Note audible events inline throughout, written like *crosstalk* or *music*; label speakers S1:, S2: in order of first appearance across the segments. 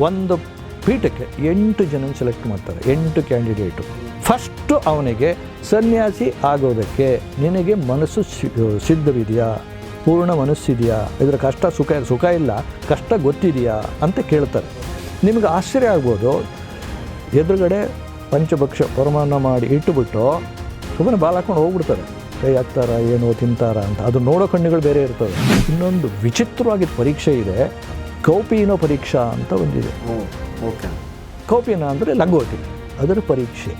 S1: ಒಂದು ಪೀಠಕ್ಕೆ ಎಂಟು ಜನ ಸೆಲೆಕ್ಟ್ ಮಾಡ್ತಾರೆ, ಎಂಟು ಕ್ಯಾಂಡಿಡೇಟು ಫಸ್ಟು ಅವನಿಗೆ ಸನ್ಯಾಸಿ ಆಗೋದಕ್ಕೆ ನಿನಗೆ ಮನಸ್ಸು ಸಿದ್ಧವಿದೆಯಾ? ಪೂರ್ಣ ಮನಸ್ಸಿದೆಯಾ ಇದರ ಕಷ್ಟ ಸುಖ ಸುಖ ಇಲ್ಲ, ಕಷ್ಟ ಗೊತ್ತಿದೆಯಾ? ಅಂತ ಕೇಳ್ತಾರೆ. ನಿಮಗೆ ಆಶ್ಚರ್ಯ ಆಗ್ಬೋದು. ಎದುರುಗಡೆ ಪಂಚಭಕ್ಷ ಪರಮಾನ ಮಾಡಿ ಇಟ್ಟುಬಿಟ್ಟು ಸುಮ್ಮನೆ ಬಾಲ್ ಹಾಕೊಂಡು ಹೋಗ್ಬಿಡ್ತಾರೆ. ಕೈ ಹಾಕ್ತಾರ ಏನೋ ತಿಂತಾರ ಅಂತ. ಅದು ನೋಡೋ ಕಣ್ಣುಗಳು ಬೇರೆ ಇರ್ತವೆ. ಇನ್ನೊಂದು ವಿಚಿತ್ರವಾಗಿದ್ದ ಪರೀಕ್ಷೆ ಇದೆ. ಕೌಪಿನೋ ಪರೀಕ್ಷಾ ಅಂತ ಒಂದಿದೆ.
S2: ಓಕೆ.
S1: ಕೌಪಿನ ಅಂದರೆ ಲಂಗೋಟಿ ಅದರ ಪರೀಕ್ಷೆ.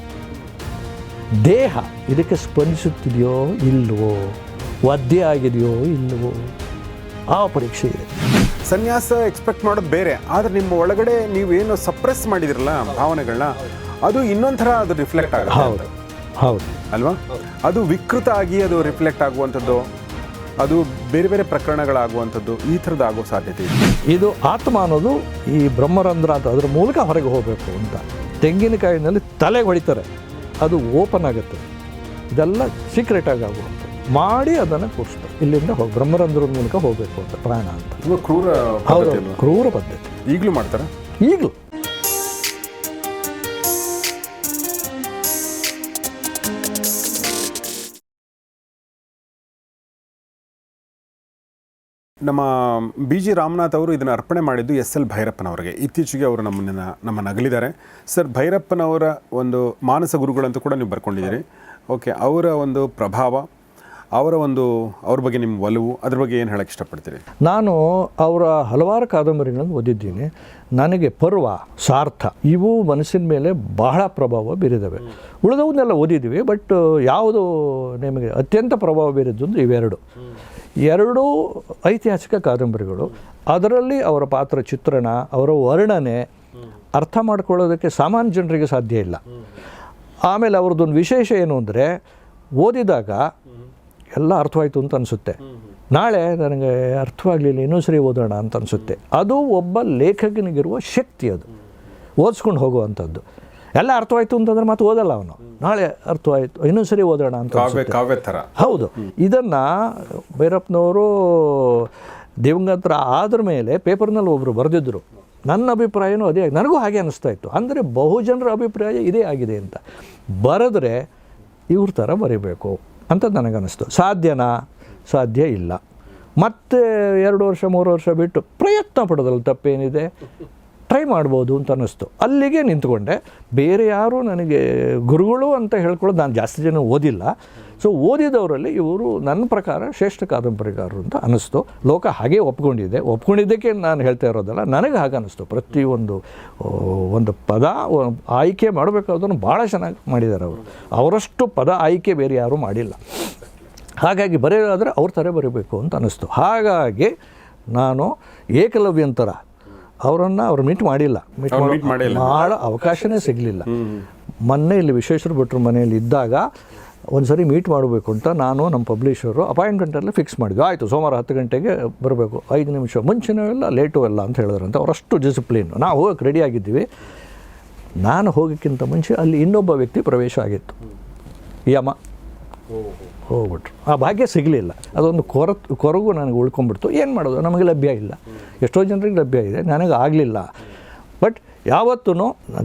S1: ದೇಹ ಇದಕ್ಕೆ ಸ್ಪಂದಿಸುತ್ತಿದೆಯೋ ಇಲ್ಲವೋ ವದ್ಯ ಆಗಿದೆಯೋ ಇಲ್ಲವೋ ಆ ಪರೀಕ್ಷೆ ಇದೆ.
S2: ಸನ್ಯಾಸ ಎಕ್ಸ್ಪೆಕ್ಟ್ ಮಾಡೋದು ಬೇರೆ ಆದರೆ ನಿಮ್ಮ ಒಳಗಡೆ ನೀವೇನು ಸಪ್ರೆಸ್ ಮಾಡಿದಿರಲ್ಲ ಭಾವನೆಗಳನ್ನ ಅದು ಇನ್ನೊಂದು ಥರ ಅದು ರಿಫ್ಲೆಕ್ಟ್ ಆಗುತ್ತೆ
S1: ಹೌದು ಹೌದು.
S2: ಅಲ್ವಾ? ಅದು ವಿಕೃತ ಆಗಿ ಅದು ರಿಫ್ಲೆಕ್ಟ್ ಆಗುವಂಥದ್ದು. ಅದು ಬೇರೆ ಬೇರೆ ಪ್ರಕರಣಗಳಾಗುವಂಥದ್ದು ಈ ಥರದ್ದು ಆಗೋ ಸಾಧ್ಯತೆ ಇದೆ.
S1: ಇದು ಆತ್ಮ ಅನ್ನೋದು ಈ ಬ್ರಹ್ಮರಂಧ್ರ ಅಂತ ಅದರ ಮೂಲಕ ಹೊರಗೆ ಹೋಗಬೇಕು ಅಂತ. ತೆಂಗಿನಕಾಯಿನಲ್ಲಿ ತಲೆ ಹೊಡಿತಾರೆ ಅದು ಓಪನ್ ಆಗುತ್ತೆ. ಇದೆಲ್ಲ ಸೀಕ್ರೆಟ್ ಆಗಿ ಆಗುವಂಥದ್ದು ಮಾಡಿ ಅದನ್ನು ಕೂರಿಸ್ತಾರೆ ಇಲ್ಲಿಂದ ಹೋಗಿ ಬ್ರಹ್ಮರಂಧ್ರದ ಮೂಲಕ ಹೋಗಬೇಕು ಅಂತ ಪ್ರಾಣ ಅಂತ.
S2: ಕ್ರೂರ?
S1: ಕ್ರೂರ ಪದ್ಧತಿ.
S2: ಈಗಲೂ ಮಾಡ್ತಾರೆ?
S1: ಈಗಲೂ.
S2: ನಮ್ಮ ಬಿ ಜಿ ರಾಮನಾಥ್ ಅವರು ಇದನ್ನು ಅರ್ಪಣೆ ಮಾಡಿದ್ದು ಎಸ್ ಎಲ್ ಭೈರಪ್ಪನವರಿಗೆ. ಇತ್ತೀಚೆಗೆ ಅವರು ನಮ್ಮನ್ನ ನಮ್ಮನ್ನು ಅಗಲಿದ್ದಾರೆ ಸರ್, ಭೈರಪ್ಪನವರ ಒಂದು ಮಾನಸ ಗುರುಗಳಂತೂ ಕೂಡ ನೀವು ಬರ್ಕೊಂಡಿದ್ದೀರಿ. ಓಕೆ, ಅವರ ಒಂದು ಪ್ರಭಾವ, ಅವರ ಒಂದು, ಅವ್ರ ಬಗ್ಗೆ ನಿಮ್ಮ ಒಲವು, ಅದ್ರ ಬಗ್ಗೆ ಏನು ಹೇಳಕ್ಕೆ ಇಷ್ಟಪಡ್ತೀರಿ?
S1: ನಾನು ಅವರ ಹಲವಾರು ಕಾದಂಬರಿಗಳನ್ನು ಓದಿದ್ದೀನಿ. ನನಗೆ ಪರ್ವ, ಸಾರ್ಥ, ಇವು ಮನಸ್ಸಿನ ಮೇಲೆ ಬಹಳ ಪ್ರಭಾವ ಬೀರಿದವೆ. ಉಳಿದವನ್ನೆಲ್ಲ ಓದಿದ್ದೀವಿ, ಬಟ್, ಯಾವುದು ನಿಮಗೆ ಅತ್ಯಂತ ಪ್ರಭಾವ ಬೀರಿದ್ದು ಅಂದ್ರೆ ಇವೆರಡು. ಎರಡೂ ಐತಿಹಾಸಿಕ ಕಾದಂಬರಿಗಳು. ಅದರಲ್ಲಿ ಅವರ ಪಾತ್ರ ಚಿತ್ರಣ, ಅವರ ವರ್ಣನೆ ಅರ್ಥ ಮಾಡ್ಕೊಳ್ಳೋದಕ್ಕೆ ಸಾಮಾನ್ಯ ಜನರಿಗೆ ಸಾಧ್ಯ ಇಲ್ಲ. ಆಮೇಲೆ ಅವ್ರದ್ದೊಂದು ವಿಶೇಷ ಏನು ಅಂದರೆ, ಓದಿದಾಗ ಎಲ್ಲ ಅರ್ಥವಾಯಿತು ಅಂತ ಅನಿಸುತ್ತೆ. ನಾಳೆ ನನಗೆ ಅರ್ಥವಾಗಲಿಲ್ಲ ಇನ್ನೊಂದು ಸರಿ ಓದೋಣ ಅಂತ ಅನಿಸುತ್ತೆ. ಅದು ಒಬ್ಬ ಲೇಖಕನಿಗಿರುವ ಶಕ್ತಿ ಅದು. ಓದಿಸ್ಕೊಂಡು ಹೋಗುವಂಥದ್ದು. ಎಲ್ಲ ಅರ್ಥವಾಯಿತು ಅಂತಂದ್ರೆ ಮತ್ತೆ ಓದಲ್ಲ ಅವನು. ನಾಳೆ ಅರ್ಥವಾಯಿತು. ಇನ್ನೊಂದು ಸರಿ ಓದೋಣ ಅಂತ
S2: ಕಾವ್ಯ ಥರ.
S1: ಹೌದು. ಇದನ್ನು ಭೈರಪ್ಪನವರು ದಿವಂಗತರ ಆದ್ರ ಮೇಲೆ ಪೇಪರ್ನಲ್ಲಿ ಒಬ್ಬರು ಬರೆದಿದ್ದರು ನನ್ನ ಅಭಿಪ್ರಾಯನೂ ಅದೇ ಆಗಿ- ನನಗೂ ಹಾಗೆ ಅನಿಸ್ತಾ ಇತ್ತು. ಅಂದರೆ ಬಹುಜನರ ಅಭಿಪ್ರಾಯ ಇದೇ ಆಗಿದೆ ಅಂತ. ಬರೆದ್ರೆ ಇವ್ರ ಥರ ಬರೀಬೇಕು ಅಂತ ನನಗನ್ನಿಸ್ತು. ಸಾಧ್ಯನಾ? ಸಾಧ್ಯ ಇಲ್ಲ. ಮತ್ತೆ ಎರಡು ವರ್ಷ ಮೂರು ವರ್ಷ ಬಿಟ್ಟು ಪ್ರಯತ್ನ ಪಡೋದ್ರಲ್ಲಿ ತಪ್ಪೇನಿದೆ? ಟ್ರೈ ಮಾಡ್ಬೋದು ಅಂತ ಅನ್ನಿಸ್ತು. ಅಲ್ಲಿಗೆ ನಿಂತ್ಕೊಂಡೆ. ಬೇರೆ ಯಾರು ನನಗೆ ಗುರುಗಳು ಅಂತ ಹೇಳ್ಕೊಳ್ಳೋದು ನಾನು ಜಾಸ್ತಿ ಜನ ಓದಿಲ್ಲ. ಸೊ ಓದಿದವರಲ್ಲಿ ಇವರು ನನ್ನ ಪ್ರಕಾರ ಶ್ರೇಷ್ಠ ಕಾದಂಬರಿಗಾರರು ಅಂತ ಅನ್ನಿಸ್ತು. ಲೋಕ ಹಾಗೆ ಒಪ್ಕೊಂಡಿದೆ. ಒಪ್ಕೊಂಡಿದ್ದಕ್ಕೆ ನಾನು ಹೇಳ್ತಾ ಇರೋದಲ್ಲ, ನನಗೆ ಹಾಗೆ ಅನ್ನಿಸ್ತು. ಪ್ರತಿಯೊಂದು ಒಂದು ಪದ ಆಯ್ಕೆ ಮಾಡಬೇಕಾದ್ರೂ ಭಾಳ ಚೆನ್ನಾಗಿ ಮಾಡಿದ್ದಾರೆ ಅವರು. ಅವರಷ್ಟು ಪದ ಆಯ್ಕೆ ಬೇರೆ ಯಾರೂ ಮಾಡಿಲ್ಲ. ಹಾಗಾಗಿ ಬರೆಯೋದಾದರೆ ಅವ್ರ ಥರ ಬರೀಬೇಕು ಅಂತ ಅನ್ನಿಸ್ತು. ಹಾಗಾಗಿ ನಾನು ಏಕಲವ್ಯಂತರ ಅವರನ್ನು ಅವ್ರು ಮೀಟ್ ಮಾಡಿಲ್ಲ. ಮೀಟ್. ಮಾಡೋ ಅವಕಾಶನೇ ಸಿಗಲಿಲ್ಲ. ಮೊನ್ನೆ ಇಲ್ಲಿ ವಿಶ್ವೇಶ್ವರ ಭಟ್ರ ಮನೆಯಲ್ಲಿ ಇದ್ದಾಗ ಒಂದು ಸರಿ ಮೀಟ್ ಮಾಡಬೇಕು ಅಂತ ನಾನು ನಮ್ಮ ಪಬ್ಲಿಷರು ಅಪಾಯಿಂಟ್ಮೆಂಟ್ ಎಲ್ಲ ಫಿಕ್ಸ್ ಮಾಡಿದ್ವಿ. ಆಯಿತು ಸೋಮವಾರ ಹತ್ತು ಗಂಟೆಗೆ ಬರಬೇಕು. ಐದು ನಿಮಿಷ ಮುಂಚೆನೂ ಎಲ್ಲ ಲೇಟು ಎಲ್ಲ ಅಂತ ಹೇಳಿದ್ರಂತೆ. ಅವರಷ್ಟು ಡಿಸಿಪ್ಲಿನ್ ನಾವು ಹೋಗಕ್ಕೆ ರೆಡಿ ಆಗಿದ್ದೀವಿ. ನಾನು ಹೋಗೋಕ್ಕಿಂತ ಮುಂಚೆ ಅಲ್ಲಿ ಇನ್ನೊಬ್ಬ ವ್ಯಕ್ತಿ ಪ್ರವೇಶ ಆಗಿತ್ತು. ಯಮ. ಹೋಗ್ಬಿಟ್ರು. ಆ ಭಾಗ್ಯ ಸಿಗಲಿಲ್ಲ. ಅದೊಂದು ಕೊರ ಕೊರಗು ನನಗೆ ಉಳ್ಕೊಂಡ್ಬಿಡ್ತು. ಏನು ಮಾಡೋದು? ನಮಗೆ ಲಭ್ಯ ಇಲ್ಲ. ಎಷ್ಟೋ ಜನರಿಗೆ ಲಭ್ಯ ಇದೆ. ನನಗೆ ಆಗಲಿಲ್ಲ. ಬಟ್ ಯಾವತ್ತೂ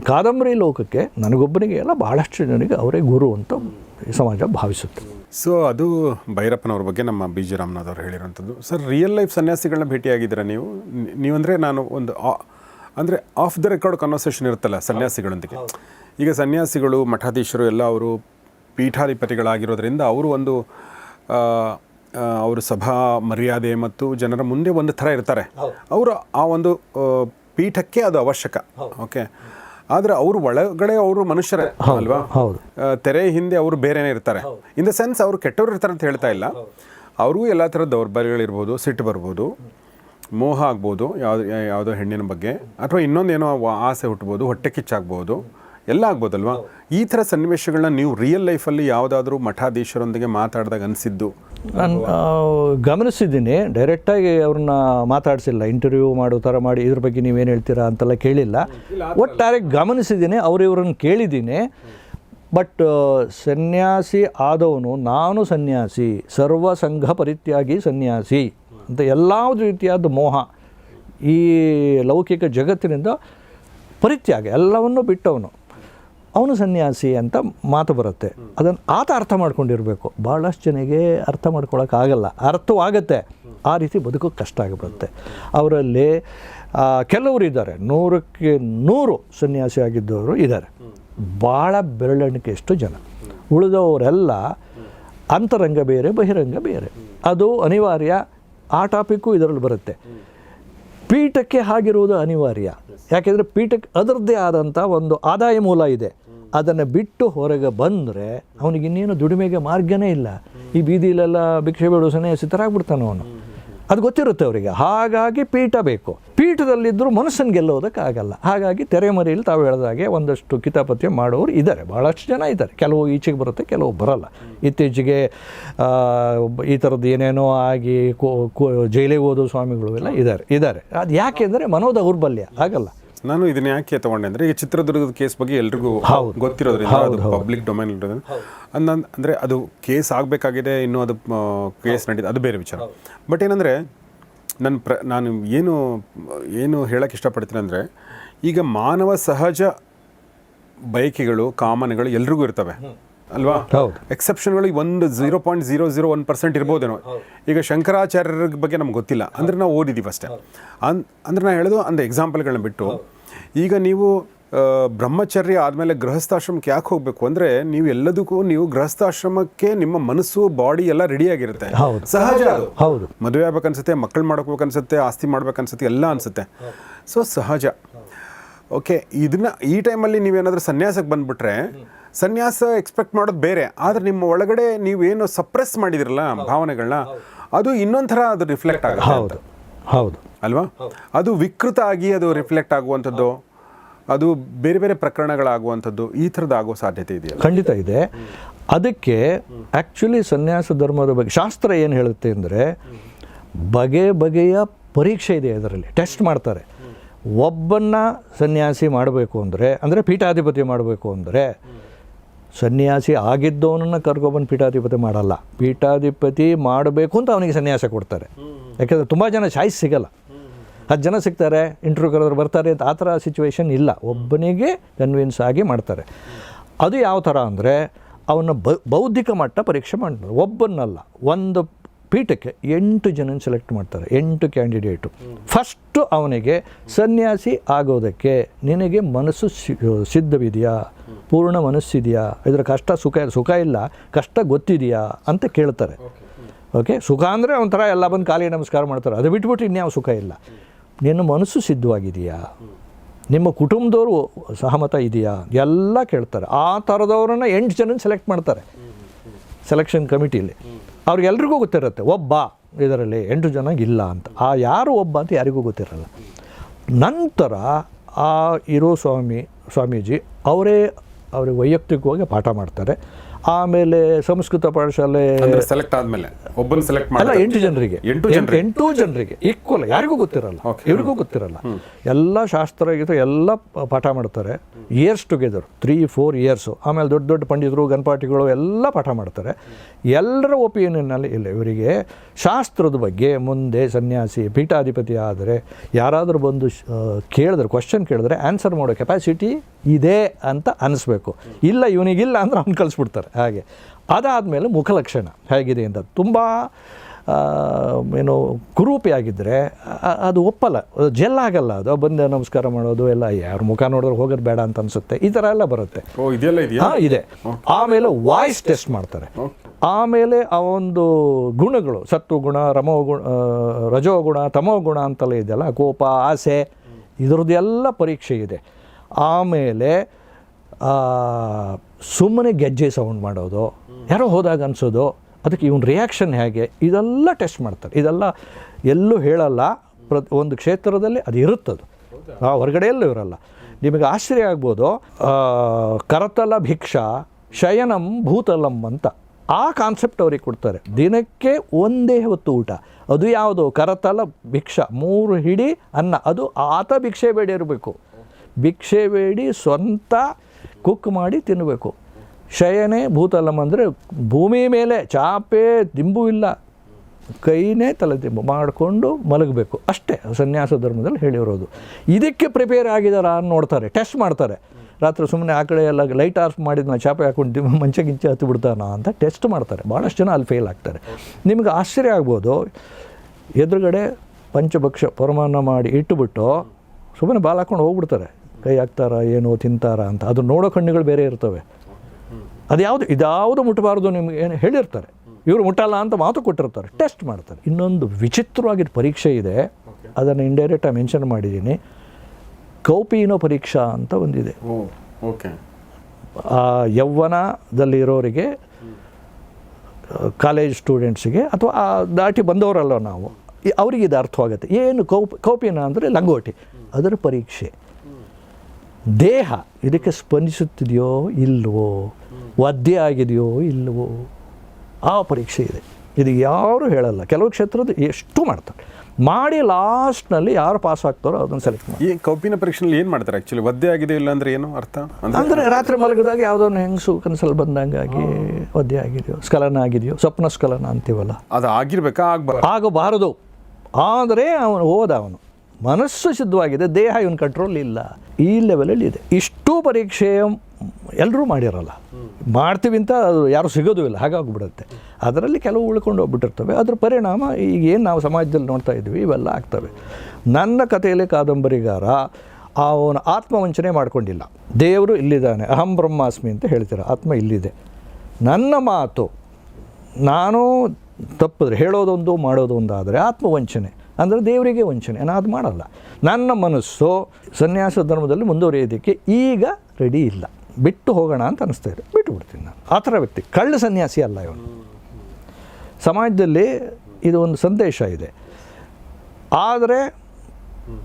S1: ಕಾದಂಬರಿ ಲೋಕಕ್ಕೆ ನನಗೊಬ್ಬನಿಗೆ ಎಲ್ಲ ಭಾಳಷ್ಟು ಜನರಿಗೆ ಅವರೇ ಗುರು ಅಂತ ಸಮಾಜ ಭಾವಿಸುತ್ತೆ.
S2: ಸೊ ಅದು ಭೈರಪ್ಪನವ್ರ ಬಗ್ಗೆ ನಮ್ಮ ಬಿ ಜಿ ರಾಮನಾಥ್ ಅವರು ಹೇಳಿರೋಂಥದ್ದು ಸರ್ ರಿಯಲ್ ಲೈಫ್ ಸನ್ಯಾಸಿಗಳನ್ನ ಭೇಟಿಯಾಗಿದ್ದೀರಾ ನೀವು? ನೀವಂದರೆ ನಾನು ಒಂದು ಅಂದರೆ ಆಫ್ ದ ರೆಕಾರ್ಡ್ ಕನ್ವರ್ಸೇಷನ್ ಇರುತ್ತಲ್ಲ ಸನ್ಯಾಸಿಗಳೊಂದಿಗೆ. ಈಗ ಸನ್ಯಾಸಿಗಳು ಮಠಾಧೀಶರು ಎಲ್ಲ ಅವರು ಪೀಠಾಧಿಪತಿಗಳಾಗಿರೋದ್ರಿಂದ ಅವರು ಒಂದು ಅವರು ಸಭಾ ಮರ್ಯಾದೆ ಮತ್ತು ಜನರ ಮುಂದೆ ಒಂದು ಥರ ಇರ್ತಾರೆ. ಅವರು ಆ ಒಂದು ಪೀಠಕ್ಕೆ ಅದು ಅವಶ್ಯಕ. ಓಕೆ. ಆದರೆ ಅವರು ಒಳಗಡೆ ಅವರು ಮನುಷ್ಯರೇ ಅಲ್ವಾ? ತೆರೆ ಹಿಂದೆ ಅವರು ಬೇರೆನೇ ಇರ್ತಾರೆ. ಇನ್ ದ ಸೆನ್ಸ್ ಅವರು ಕೆಟ್ಟವರು ಇರ್ತಾರೆ ಅಂತ ಹೇಳ್ತಾ ಇಲ್ಲ. ಅವ್ರಿಗೂ ಎಲ್ಲ ಥರದ ದೌರ್ಬಲ್ಯಗಳಿರ್ಬೋದು ಸಿಟ್ಟು ಬರ್ಬೋದು ಮೋಹ ಆಗ್ಬೋದು ಯಾವ ಯಾವುದೋ ಹೆಣ್ಣಿನ ಬಗ್ಗೆ ಅಥವಾ ಇನ್ನೊಂದೇನೋ ಆಸೆ ಹುಟ್ಬೋದು ಹೊಟ್ಟೆ ಕಿಚ್ಚಾಗ್ಬೋದು. ಎಲ್ಲ ಆಗ್ಬೋದಲ್ವಾ? ಈ ಥರ ಸನ್ನಿವೇಶಗಳನ್ನ ನೀವು ರಿಯಲ್ ಲೈಫಲ್ಲಿ ಯಾವುದಾದ್ರೂ ಮಠಾಧೀಶರೊಂದಿಗೆ ಮಾತಾಡಿದಾಗ ಅನಿಸಿದ್ದು?
S1: ನಾನು ಗಮನಿಸಿದ್ದೀನಿ. ಡೈರೆಕ್ಟಾಗಿ ಅವ್ರನ್ನ ಮಾತಾಡಿಸಿಲ್ಲ. ಇಂಟರ್ವ್ಯೂ ಮಾಡೋ ಥರ ಮಾಡಿ ಇದ್ರ ಬಗ್ಗೆ ನೀವೇನು ಹೇಳ್ತೀರಾ ಅಂತೆಲ್ಲ ಕೇಳಿಲ್ಲ. ಒಟ್ಟಾರೆ ಗಮನಿಸಿದ್ದೀನಿ ಅವ್ರು ಇವ್ರನ್ನ ಕೇಳಿದ್ದೀನಿ. ಬಟ್ ಸನ್ಯಾಸಿ ಆದವನು ನಾನು ಸನ್ಯಾಸಿ ಸರ್ವ ಸಂಘ ಪರಿತ್ಯಾಗಿ ಸನ್ಯಾಸಿ ಅಂತ ಎಲ್ಲ ರೀತಿಯಾದ ಮೋಹ ಈ ಲೌಕಿಕ ಜಗತ್ತಿನಿಂದ ಪರಿತ್ಯಾಗ ಎಲ್ಲವನ್ನು ಬಿಟ್ಟವನು. ಅವನು ಸನ್ಯಾಸಿ ಅಂತ ಮಾತು ಬರುತ್ತೆ. ಅದನ್ನು ಆತ ಅರ್ಥ ಮಾಡ್ಕೊಂಡಿರಬೇಕು. ಭಾಳಷ್ಟು ಜನಗೆ ಅರ್ಥ ಮಾಡ್ಕೊಳಕ್ಕಾಗಲ್ಲ ಅರ್ಥವಾಗತ್ತೆ. ಆ ರೀತಿ ಬದುಕೋಕ್ಕೆ ಕಷ್ಟ ಆಗಿಬಿಡುತ್ತೆ. ಅವರಲ್ಲಿ ಕೆಲವರು ಇದ್ದಾರೆ. ನೂರಕ್ಕೆ ನೂರು ಸನ್ಯಾಸಿ ಆಗಿದ್ದವರು ಇದ್ದಾರೆ. ಭಾಳ ಬೆರಳೆಣಿಕೆಯಷ್ಟು ಜನ. ಉಳಿದವರೆಲ್ಲ ಅಂತರಂಗ ಬೇರೆ ಬಹಿರಂಗ ಬೇರೆ. ಅದು ಅನಿವಾರ್ಯ. ಆ ಟಾಪಿಕ್ಕು ಇದರಲ್ಲಿ ಬರುತ್ತೆ. ಪೀಠಕ್ಕೆ ಹಾಗಿರುವುದು ಅನಿವಾರ್ಯ. ಯಾಕೆಂದರೆ ಪೀಠಕ್ಕೆ ಅದರದ್ದೇ ಆದಂಥ ಒಂದು ಆದಾಯ ಮೂಲ ಇದೆ. ಅದನ್ನು ಬಿಟ್ಟು ಹೊರಗೆ ಬಂದರೆ ಅವನಿಗೆ ಇನ್ನೇನು ದುಡಿಮೆಗೆ ಮಾರ್ಗನೇ ಇಲ್ಲ. ಈ ಬೀದಿಲೆಲ್ಲ ಭಿಕ್ಷೆ ಬೇಡೋ ಸನ್ಯಾಸಿ ಥರ ಅವನು. ಅದು ಗೊತ್ತಿರುತ್ತೆ ಅವರಿಗೆ. ಹಾಗಾಗಿ ಪೀಠ ಬೇಕು. ಪೀಠದಲ್ಲಿದ್ದರೂ ಮನಸ್ಸನ್ನು ಗೆಲ್ಲೋದಕ್ಕಾಗಲ್ಲ. ಹಾಗಾಗಿ ತೆರೆಮರೆಯಲ್ಲಿ ತಾವು ಹೇಳಿದಾಗೆ ಒಂದಷ್ಟು ಕಿತಾಪತ್ಯ ಮಾಡೋರು ಇದ್ದಾರೆ. ಭಾಳಷ್ಟು ಜನ ಇದ್ದಾರೆ. ಕೆಲವು ಈಚೆಗೆ ಬರುತ್ತೆ ಕೆಲವು ಬರಲ್ಲ. ಇತ್ತೀಚೆಗೆ ಆ, ಈ ಥರದ್ದು ಏನೇನೋ ಆಗಿ ಕೋ- ಕೋ- ಜೈಲಿಗೆ ಹೋದೋ ಸ್ವಾಮಿಗಳು ಎಲ್ಲ ಇದ್ದಾರೆ. ಇದ್ದಾರೆ. ಅದು ಯಾಕೆಂದರೆ ಮನೋದೌರ್ಬಲ್ಯ ಆಗಲ್ಲ
S2: ನಾನು ಇದನ್ನ ಯಾಕೆ ತಗೊಂಡೆ ಅಂದ್ರೆ ಈ ಚಿತ್ರದುರ್ಗದ ಕೇಸ್ ಬಗ್ಗೆ ಎಲ್ರಿಗೂ ಗೊತ್ತಿರೋದ್ರಿಂದ ಪಬ್ಲಿಕ್ ಡೊಮೈನ್ ಇರೋದ್ರಿಂದ. ಅಂದ ಅಂದ್ರೆ ಅದು ಕೇಸ್ ಆಗಬೇಕಾಗಿದೆ ಇನ್ನೂ ಅದು ಕೇಸ್ ನಡೀತು ಅದು ಬೇರೆ ವಿಚಾರ. ಬಟ್ ಏನಂದ್ರೆ ನನ್ನ ಪ್ರ ನಾನು ಏನು ಏನು ಹೇಳಕ್ಕೆ ಇಷ್ಟಪಡ್ತೀನಿ ಅಂದರೆ ಈಗ ಮಾನವ ಸಹಜ ಬಯಕೆಗಳು ಕಾಮನೆಗಳು ಎಲ್ರಿಗೂ ಇರ್ತವೆ. ಅಲ್ವಾ?
S1: ಹೌದು.
S2: ಎಕ್ಸೆಪ್ಷನ್ಗಳು ಒಂದು zero point zero zero one percent ಇರ್ಬೋದೇನೋ. ಈಗ ಶಂಕರಾಚಾರ್ಯರ ಬಗ್ಗೆ ನಮ್ಗೆ ಗೊತ್ತಿಲ್ಲ. ಅಂದ್ರೆ ನಾವು ಓದಿದ್ದೀವಿ ಅಷ್ಟೇ ಅನ್ ಅಂದ್ರೆ ನಾನು ಹೇಳೋದು ಅಂದರೆ ಎಕ್ಸಾಂಪಲ್ಗಳನ್ನ ಬಿಟ್ಟು ಈಗ ನೀವು ಬ್ರಹ್ಮಚರ್ಯ ಆದಮೇಲೆ ಗೃಹಸ್ಥಾಶ್ರಮಕ್ಕೆ ಯಾಕೆ ಹೋಗಬೇಕು ಅಂದರೆ ನೀವು ಎಲ್ಲದಕ್ಕೂ ನೀವು ಗೃಹಸ್ಥಾಶ್ರಮಕ್ಕೆ ನಿಮ್ಮ ಮನಸ್ಸು ಬಾಡಿ ಎಲ್ಲ ರೆಡಿಯಾಗಿರುತ್ತೆ. ಸಹಜ ಅದು.
S1: ಹೌದು.
S2: ಮದುವೆ ಆಗ್ಬೇಕನ್ಸುತ್ತೆ ಮಕ್ಕಳು ಮಾಡ್ಕೋಬೇಕನ್ಸುತ್ತೆ ಆಸ್ತಿ ಮಾಡ್ಬೇಕನ್ಸುತ್ತೆ ಎಲ್ಲ ಅನ್ಸುತ್ತೆ. ಸೊ ಸಹಜ. ಓಕೆ ಇದನ್ನ ಈ ಟೈಮಲ್ಲಿ ನೀವೇನಾದರೂ ಸನ್ಯಾಸಕ್ಕೆ ಬಂದ್ಬಿಟ್ರೆ ಸನ್ಯಾಸ ಎಕ್ಸ್ಪೆಕ್ಟ್ ಮಾಡೋದು ಬೇರೆ. ಆದರೆ ನಿಮ್ಮ ಒಳಗಡೆ ನೀವೇನು ಸಪ್ರೆಸ್ ಮಾಡಿದಿರಲ್ಲ ಭಾವನೆಗಳನ್ನ ಅದು ಇನ್ನೊಂದು ಥರ ಅದು ರಿಫ್ಲೆಕ್ಟ್ ಆಗುತ್ತೆ
S1: ಹೌದು. ಹೌದು.
S2: ಅಲ್ವಾ? ಅದು ವಿಕೃತ ಆಗಿ ಅದು ರಿಫ್ಲೆಕ್ಟ್ ಆಗುವಂಥದ್ದು. ಅದು ಬೇರೆ ಬೇರೆ ಪ್ರಕರಣಗಳಾಗುವಂಥದ್ದು ಈ ಥರದ ಆಗೋ ಸಾಧ್ಯತೆ ಇದೆ
S1: ಖಂಡಿತ ಇದೆ. ಅದಕ್ಕೆ ಆ್ಯಕ್ಚುಲಿ ಸನ್ಯಾಸ ಧರ್ಮದ ಬಗ್ಗೆ ಶಾಸ್ತ್ರ ಏನು ಹೇಳುತ್ತೆ ಅಂದರೆ ಬಗೆ ಬಗೆಯ ಪರೀಕ್ಷೆ ಇದೆ ಅದರಲ್ಲಿ. ಟೆಸ್ಟ್ ಮಾಡ್ತಾರೆ. ಒಬ್ಬನ್ನ ಸನ್ಯಾಸಿ ಮಾಡಬೇಕು ಅಂದರೆ ಅಂದರೆ ಪೀಠಾಧಿಪತಿ ಮಾಡಬೇಕು ಅಂದರೆ ಸನ್ಯಾಸಿ ಆಗಿದ್ದವನನ್ನು ಕರ್ಕೊಬಂದು ಪೀಠಾಧಿಪತಿ ಮಾಡಲ್ಲ. ಪೀಠಾಧಿಪತಿ ಮಾಡಬೇಕು ಅಂತ ಅವನಿಗೆ ಸನ್ಯಾಸ ಕೊಡ್ತಾರೆ. ಯಾಕೆಂದರೆ ತುಂಬ ಜನ ಚಾಯ್ಸ್ ಸಿಗಲ್ಲ. ಹತ್ತು ಜನ ಸಿಗ್ತಾರೆ ಇಂಟರ್ವ್ಯೂ ಕರೆದ್ರು ಬರ್ತಾರೆ ಅಂತ ಆ ಥರ ಸಿಚುವೇಶನ್ ಇಲ್ಲ. ಒಬ್ಬನಿಗೆ ಕನ್ವಿನ್ಸ್ ಆಗಿ ಮಾಡ್ತಾರೆ. ಅದು ಯಾವ ಥರ ಅಂದರೆ ಅವನ ಬೌದ್ಧಿಕ ಮಟ್ಟ ಪರೀಕ್ಷೆ ಮಾಡ್ತಾರೆ. ಒಬ್ಬನಲ್ಲ ಒಂದು ಪೀಠಕ್ಕೆ ಎಂಟು ಜನ ಸೆಲೆಕ್ಟ್ ಮಾಡ್ತಾರೆ ಎಂಟು ಕ್ಯಾಂಡಿಡೇಟು ಫಸ್ಟು ಅವನಿಗೆ ಸನ್ಯಾಸಿ ಆಗೋದಕ್ಕೆ ನಿನಗೆ ಮನಸ್ಸು ಸಿದ್ಧವಿದೆಯಾ? ಪೂರ್ಣ ಮನಸ್ಸಿದೆಯಾ? ಇದರ ಕಷ್ಟ ಸುಖ ಸುಖ ಇಲ್ಲ ಕಷ್ಟ ಗೊತ್ತಿದೆಯಾ? ಅಂತ ಕೇಳ್ತಾರೆ. ಓಕೆ ಸುಖ ಅಂದರೆ ಒಂಥರ ಎಲ್ಲ ಬಂದು ಕಾಲಿಗೆ ನಮಸ್ಕಾರ ಮಾಡ್ತಾರೆ. ಅದು ಬಿಟ್ಬಿಟ್ಟು ಇನ್ಯಾವ ಸುಖ ಇಲ್ಲ. ನಿನ್ನ ಮನಸ್ಸು ಸಿದ್ಧವಾಗಿದೆಯಾ? ನಿಮ್ಮ ಕುಟುಂಬದವರು ಸಹಮತ ಇದೆಯಾ? ಎಲ್ಲ ಕೇಳ್ತಾರೆ. ಆ ಥರದವ್ರನ್ನ ಎಂಟು ಜನ ಸೆಲೆಕ್ಟ್ ಮಾಡ್ತಾರೆ. ಸೆಲೆಕ್ಷನ್ ಕಮಿಟಿಲಿ ಅವ್ರಿಗೆಲ್ರಿಗೂ ಗೊತ್ತಿರುತ್ತೆ, ಒಬ್ಬ ಇದರಲ್ಲಿ ಎಂಟು ಜನ ಇಲ್ಲ ಅಂತ. ಆ ಯಾರು ಒಬ್ಬ ಅಂತ ಯಾರಿಗೂ ಗೊತ್ತಿರಲ್ಲ. ನಂತರ ಆ ಇರೋ ಸ್ವಾಮಿ, ಸ್ವಾಮೀಜಿ ಅವರೇ ಅವ್ರಿಗೆ ವೈಯಕ್ತಿಕವಾಗಿ ಪಾಠ ಮಾಡ್ತಾರೆ. ಆಮೇಲೆ ಸಂಸ್ಕೃತ ಪಾಠಶಾಲೆ
S2: ಸೆಲೆಕ್ಟ್ ಆದ್ಮೇಲೆ ಒಬ್ಬನ ಸೆಲೆಕ್ಟ್
S1: ಅಲ್ಲ ಎಂಟು ಜನರಿಗೆ.
S2: ಎಂಟು
S1: ಜನರಿಗೆ. ಈಕ್ವಲ್ ಯಾರಿಗೂ ಗೊತ್ತಿರಲ್ಲ. ಇವ್ರಿಗೂ ಗೊತ್ತಿರಲ್ಲ. ಎಲ್ಲ ಶಾಸ್ತ್ರ ಗೀತ ಎಲ್ಲ ಪಾಠ ಮಾಡ್ತಾರೆ. Years together three four years ಆಮೇಲೆ ದೊಡ್ಡ ದೊಡ್ಡ ಪಂಡಿತರು ಗಣಪಾಠಿಗಳು ಎಲ್ಲ ಪಾಠ ಮಾಡ್ತಾರೆ. ಎಲ್ಲರ ಒಪಿನಿಯನ್ನಲ್ಲಿ ಇಲ್ಲ. ಇವರಿಗೆ ಶಾಸ್ತ್ರದ ಬಗ್ಗೆ ಮುಂದೆ ಸನ್ಯಾಸಿ ಪೀಠಾಧಿಪತಿ ಆದರೆ ಯಾರಾದರೂ ಬಂದು ಕೇಳಿದ್ರೆ ಕ್ವಶನ್ ಕೇಳಿದ್ರೆ ಆನ್ಸರ್ ಮಾಡೋ ಕೆಪಾಸಿಟಿ ಇದೆ ಅಂತ ಅನಿಸ್ಬೇಕು. ಇಲ್ಲ ಇವನಿಗಿಲ್ಲ ಅಂದ್ರೆ ಅವ್ನು ಕಳಿಸ್ಬಿಡ್ತಾರೆ. ಹಾಗೆ. ಅದಾದಮೇಲೆ ಮುಖಲಕ್ಷಣ ಹೇಗಿದೆ ಅಂತ. ತುಂಬ ಏನು ಕುರೂಪಿಯಾಗಿದ್ದರೆ ಅದು ಒಪ್ಪಲ್ಲ. ಜೆಲ್ಲಾಗಲ್ಲ ಜೆಲ್ ಆಗಲ್ಲ ಅದು. ಬಂದು ನಮಸ್ಕಾರ ಮಾಡೋದು ಎಲ್ಲ ಯಾರು ಮುಖ ನೋಡಿದ್ರೆ ಹೋಗೋದು ಬೇಡ ಅಂತ ಅನಿಸುತ್ತೆ. ಈ ಥರ ಎಲ್ಲ ಬರುತ್ತೆ. ಹಾಂ ಇದೆ. ಆಮೇಲೆ ವಾಯ್ಸ್ ಟೆಸ್ಟ್ ಮಾಡ್ತಾರೆ. ಆಮೇಲೆ ಆ ಒಂದು ಗುಣಗಳು ಸತ್ವ ಗುಣ ರಮೋ ಗುಣ ರಜೋ ಗುಣ ತಮೋ ಗುಣ ಅಂತೆಲ್ಲ ಇದೆಯಲ್ಲ ಕೋಪ ಆಸೆ ಇದ್ರದ್ದೆಲ್ಲ ಪರೀಕ್ಷೆ ಇದೆ. ಆಮೇಲೆ ಸುಮ್ಮನೆ ಗೆಜ್ಜೆ ಸೌಂಡ್ ಮಾಡೋದು. ಯಾರೋ ಹೋದಾಗ ಅನಿಸೋದು, ಅದಕ್ಕೆ ಇವನ್ ರಿಯಾಕ್ಷನ್ ಹೇಗೆ? ಇದೆಲ್ಲ ಟೆಸ್ಟ್ ಮಾಡ್ತಾರೆ. ಇದೆಲ್ಲ ಎಲ್ಲೂ ಹೇಳಲ್ಲ. ಪ್ರ, ಒಂದು ಕ್ಷೇತ್ರದಲ್ಲಿ ಅದು ಇರುತ್ತದು. ಆ ಹೊರಗಡೆ ಎಲ್ಲೂ ಇರಲ್ಲ. ನಿಮಗೆ ಆಶ್ಚರ್ಯ ಆಗ್ಬೋದು ಕರತಲ ಭಿಕ್ಷಾ, ಶಯನಂ ಭೂತಲಂ ಅಂತ. ಆ ಕಾನ್ಸೆಪ್ಟ್ ಅವ್ರಿಗೆ ಕೊಡ್ತಾರೆ. ದಿನಕ್ಕೆ ಒಂದೇ ಹೊತ್ತು ಊಟ. ಅದು ಯಾವುದು? ಕರತಲ ಭಿಕ್ಷ. ಮೂರು ಹಿಡಿ ಅನ್ನ. ಅದು ಆತ ಭಿಕ್ಷೆ ಬೇಡ ಇರಬೇಕು. ಭಿಕ್ಷೆ ಬೇಡಿ, ಸ್ವಂತ ಕುಕ್ ಮಾಡಿ ತಿನ್ನಬೇಕು ಶಯನೆ ಭೂತಲಂ ಅಂದರೆ ಭೂಮಿ ಮೇಲೆ ಚಾಪೆ ದಿಂಬು ಇಲ್ಲ. ಕೈನೇ ತಲೆದಿಂಬು ಮಾಡಿಕೊಂಡು ಮಲಗಬೇಕು. ಅಷ್ಟೇ ಸನ್ಯಾಸ ಧರ್ಮದಲ್ಲಿ ಹೇಳಿರೋದು. ಇದಕ್ಕೆ ಪ್ರಿಪೇರ್ ಆಗಿದಾರ ನೋಡ್ತಾರೆ ಟೆಸ್ಟ್ ಮಾಡ್ತಾರೆ. ರಾತ್ರಿ ಸುಮ್ಮನೆ ಆ ಕಡೆ ಎಲ್ಲ ಲೈಟ್ ಆಫ್ ಮಾಡಿದ್ನ, ಚಾಪೆ ಹಾಕೊಂಡು ಮಂಚ, ಗಿಂಚೆ ಹತ್ತಿ ಬಿಡ್ತಾನ ಅಂತ ಟೆಸ್ಟ್ ಮಾಡ್ತಾರೆ. ಭಾಳಷ್ಟು ಜನ ಅಲ್ಲಿ ಫೇಲ್ ಆಗ್ತಾರೆ. ನಿಮಗೆ ಆಶ್ಚರ್ಯ ಆಗ್ಬೋದು, ಎದುರುಗಡೆ ಪಂಚಭಕ್ಷ ಪರಮಾನ ಮಾಡಿ ಇಟ್ಟುಬಿಟ್ಟು ಸುಮ್ಮನೆ ಬಾಲ್ ಹಾಕೊಂಡು ಹೋಗ್ಬಿಡ್ತಾರೆ. ಕೈ ಹಾಕ್ತಾರ ಏನು ತಿಂತಾರ ಅಂತ. ಅದು ನೋಡೋ ಕಣ್ಣುಗಳು ಬೇರೆ ಇರ್ತವೆ. ಅದು ಯಾವುದು ಇದ್ಯಾವುದು ಮುಟ್ಟಬಾರ್ದು ನಿಮ್ಗೆ ಏನು ಹೇಳಿರ್ತಾರೆ. ಇವರು ಮುಟ್ಟಲ್ಲ ಅಂತ ಮಾತು ಕೊಟ್ಟಿರ್ತಾರೆ. ಟೆಸ್ಟ್ ಮಾಡ್ತಾರೆ. ಇನ್ನೊಂದು ವಿಚಿತ್ರವಾಗಿದ್ದ ಪರೀಕ್ಷೆ ಇದೆ. ಅದನ್ನು ಇಂಡೈರೆಕ್ಟಾಗಿ ಮೆನ್ಷನ್ ಮಾಡಿದ್ದೀನಿ ಕೌಪಿನೋ ಪರೀಕ್ಷಾ ಅಂತ ಒಂದಿದೆ.
S2: ಓಕೆ
S1: ಆ ಯೌವನದಲ್ಲಿರೋರಿಗೆ ಕಾಲೇಜ್ ಸ್ಟೂಡೆಂಟ್ಸಿಗೆ ಅಥವಾ ಆ ದಾಟಿ ಬಂದವರಲ್ಲ ನಾವು ಅವರಿಗೆ ಇದು ಅರ್ಥವಾಗುತ್ತೆ. ಏನು ಕೌಪ್ ಕೌಪಿನ ಅಂದರೆ ಲಂಗೋಟಿ. ಅದರ ಪರೀಕ್ಷೆ. ದೇಹ ಇದಕ್ಕೆ ಸ್ಪಂದಿಸುತ್ತಿದೆಯೋ ಇಲ್ಲವೋ ಒದ್ದೆ ಆಗಿದೆಯೋ ಇಲ್ಲವೋ ಆ ಪರೀಕ್ಷೆ ಇದೆ. ಇದು ಯಾರೂ ಹೇಳಲ್ಲ. ಕೆಲವು ಕ್ಷೇತ್ರದ ಎಷ್ಟು ಮಾಡ್ತಾರೆ. ಮಾಡಿ ಲಾಸ್ಟ್ನಲ್ಲಿ ಯಾರು ಪಾಸ್ ಆಗ್ತಾರೋ ಅದನ್ನು ಸೆಲೆಕ್ಟ್ ಮಾಡಿ
S2: ಈ ಕೌಪಿನ ಪರೀಕ್ಷೆಯಲ್ಲಿ ಏನು ಮಾಡ್ತಾರೆ ಆ್ಯಕ್ಚುಲಿ ಒದ್ದೆ ಆಗಿದೆ ಇಲ್ಲ ಅಂದರೆ ಏನು ಅರ್ಥ? ಅಂದ್ರೆ
S1: ರಾತ್ರಿ ಮಲಗಿದಾಗ ಯಾವುದೋ ಒಂದು ಹೆಂಗಸು ಕನಸಲ್ಲಿ ಬಂದಂಗಾಗಿ ಒದ್ದೆ ಆಗಿದೆಯೋ ಸ್ಕಲನ ಆಗಿದೆಯೋ ಸ್ವಪ್ನ ಸ್ಖಲನ ಅಂತೀವಲ್ಲ?
S2: ಅದು ಆಗಿರ್ಬೇಕಾ ಆಗ್ಬಾರ್ದು.
S1: ಆಗಬಾರದು. ಆದರೆ ಅವನು ಹೋದ ಅವನು. ಮನಸ್ಸು ಸಿದ್ಧವಾಗಿದೆ ದೇಹ ಇವನ್ ಕಂಟ್ರೋಲ್ ಇಲ್ಲ. ಈ ಲೆವೆಲಲ್ಲಿ ಇದೆ. ಇಷ್ಟು ಪರೀಕ್ಷೆ ಎಲ್ಲರೂ ಮಾಡಿರಲ್ಲ. ಮಾಡ್ತೀವಿ ಅಂತ ಅದು ಯಾರು ಸಿಗೋದು ಇಲ್ಲ, ಹಾಗಾಗ್ಬಿಡುತ್ತೆ. ಅದರಲ್ಲಿ ಕೆಲವು ಉಳ್ಕೊಂಡು ಹೋಗ್ಬಿಟ್ಟಿರ್ತವೆ. ಅದ್ರ ಪರಿಣಾಮ ಈಗ ಏನು ನಾವು ಸಮಾಜದಲ್ಲಿ ನೋಡ್ತಾ ಇದ್ವಿ ಇವೆಲ್ಲ ಆಗ್ತವೆ. ನನ್ನ ಕಥೆಯಲ್ಲಿ ಕಾದಂಬರಿಗಾರ, ಅವನ ಆತ್ಮವಂಚನೆ ಮಾಡ್ಕೊಂಡಿಲ್ಲ. ದೇವರು ಇಲ್ಲಿದ್ದಾನೆ, ಅಹಂ ಬ್ರಹ್ಮಾಸ್ಮಿ ಅಂತ ಹೇಳ್ತೀರ, ಆತ್ಮ ಇಲ್ಲಿದೆ. ನನ್ನ ಮಾತು, ನಾನು ತಪ್ಪಿದ್ರೆ, ಹೇಳೋದೊಂದು ಮಾಡೋದೊಂದು ಆದರೆ ಆತ್ಮವಂಚನೆ ಅಂದರೆ ದೇವರಿಗೆ ವಂಚನೆ. ನಾನು ಅದು ಮಾಡಲ್ಲ. ನನ್ನ ಮನಸ್ಸು ಸನ್ಯಾಸ ಧರ್ಮದಲ್ಲಿ ಮುಂದುವರಿಯೋದಕ್ಕೆ ಈಗ ರೆಡಿ ಇಲ್ಲ. ಬಿಟ್ಟು ಹೋಗೋಣ ಅಂತ ಅನಿಸ್ತಾ ಇದೆ. ಬಿಟ್ಟು ಬಿಡ್ತೀನಿ ನಾನು. ಆ ಥರ ವ್ಯಕ್ತಿ. ಕಳ್ಳ ಸನ್ಯಾಸಿ ಅಲ್ಲ ಇವನು. ಸಮಾಜದಲ್ಲಿ ಇದು ಒಂದು ಸಂದೇಶ ಇದೆ. ಆದರೆ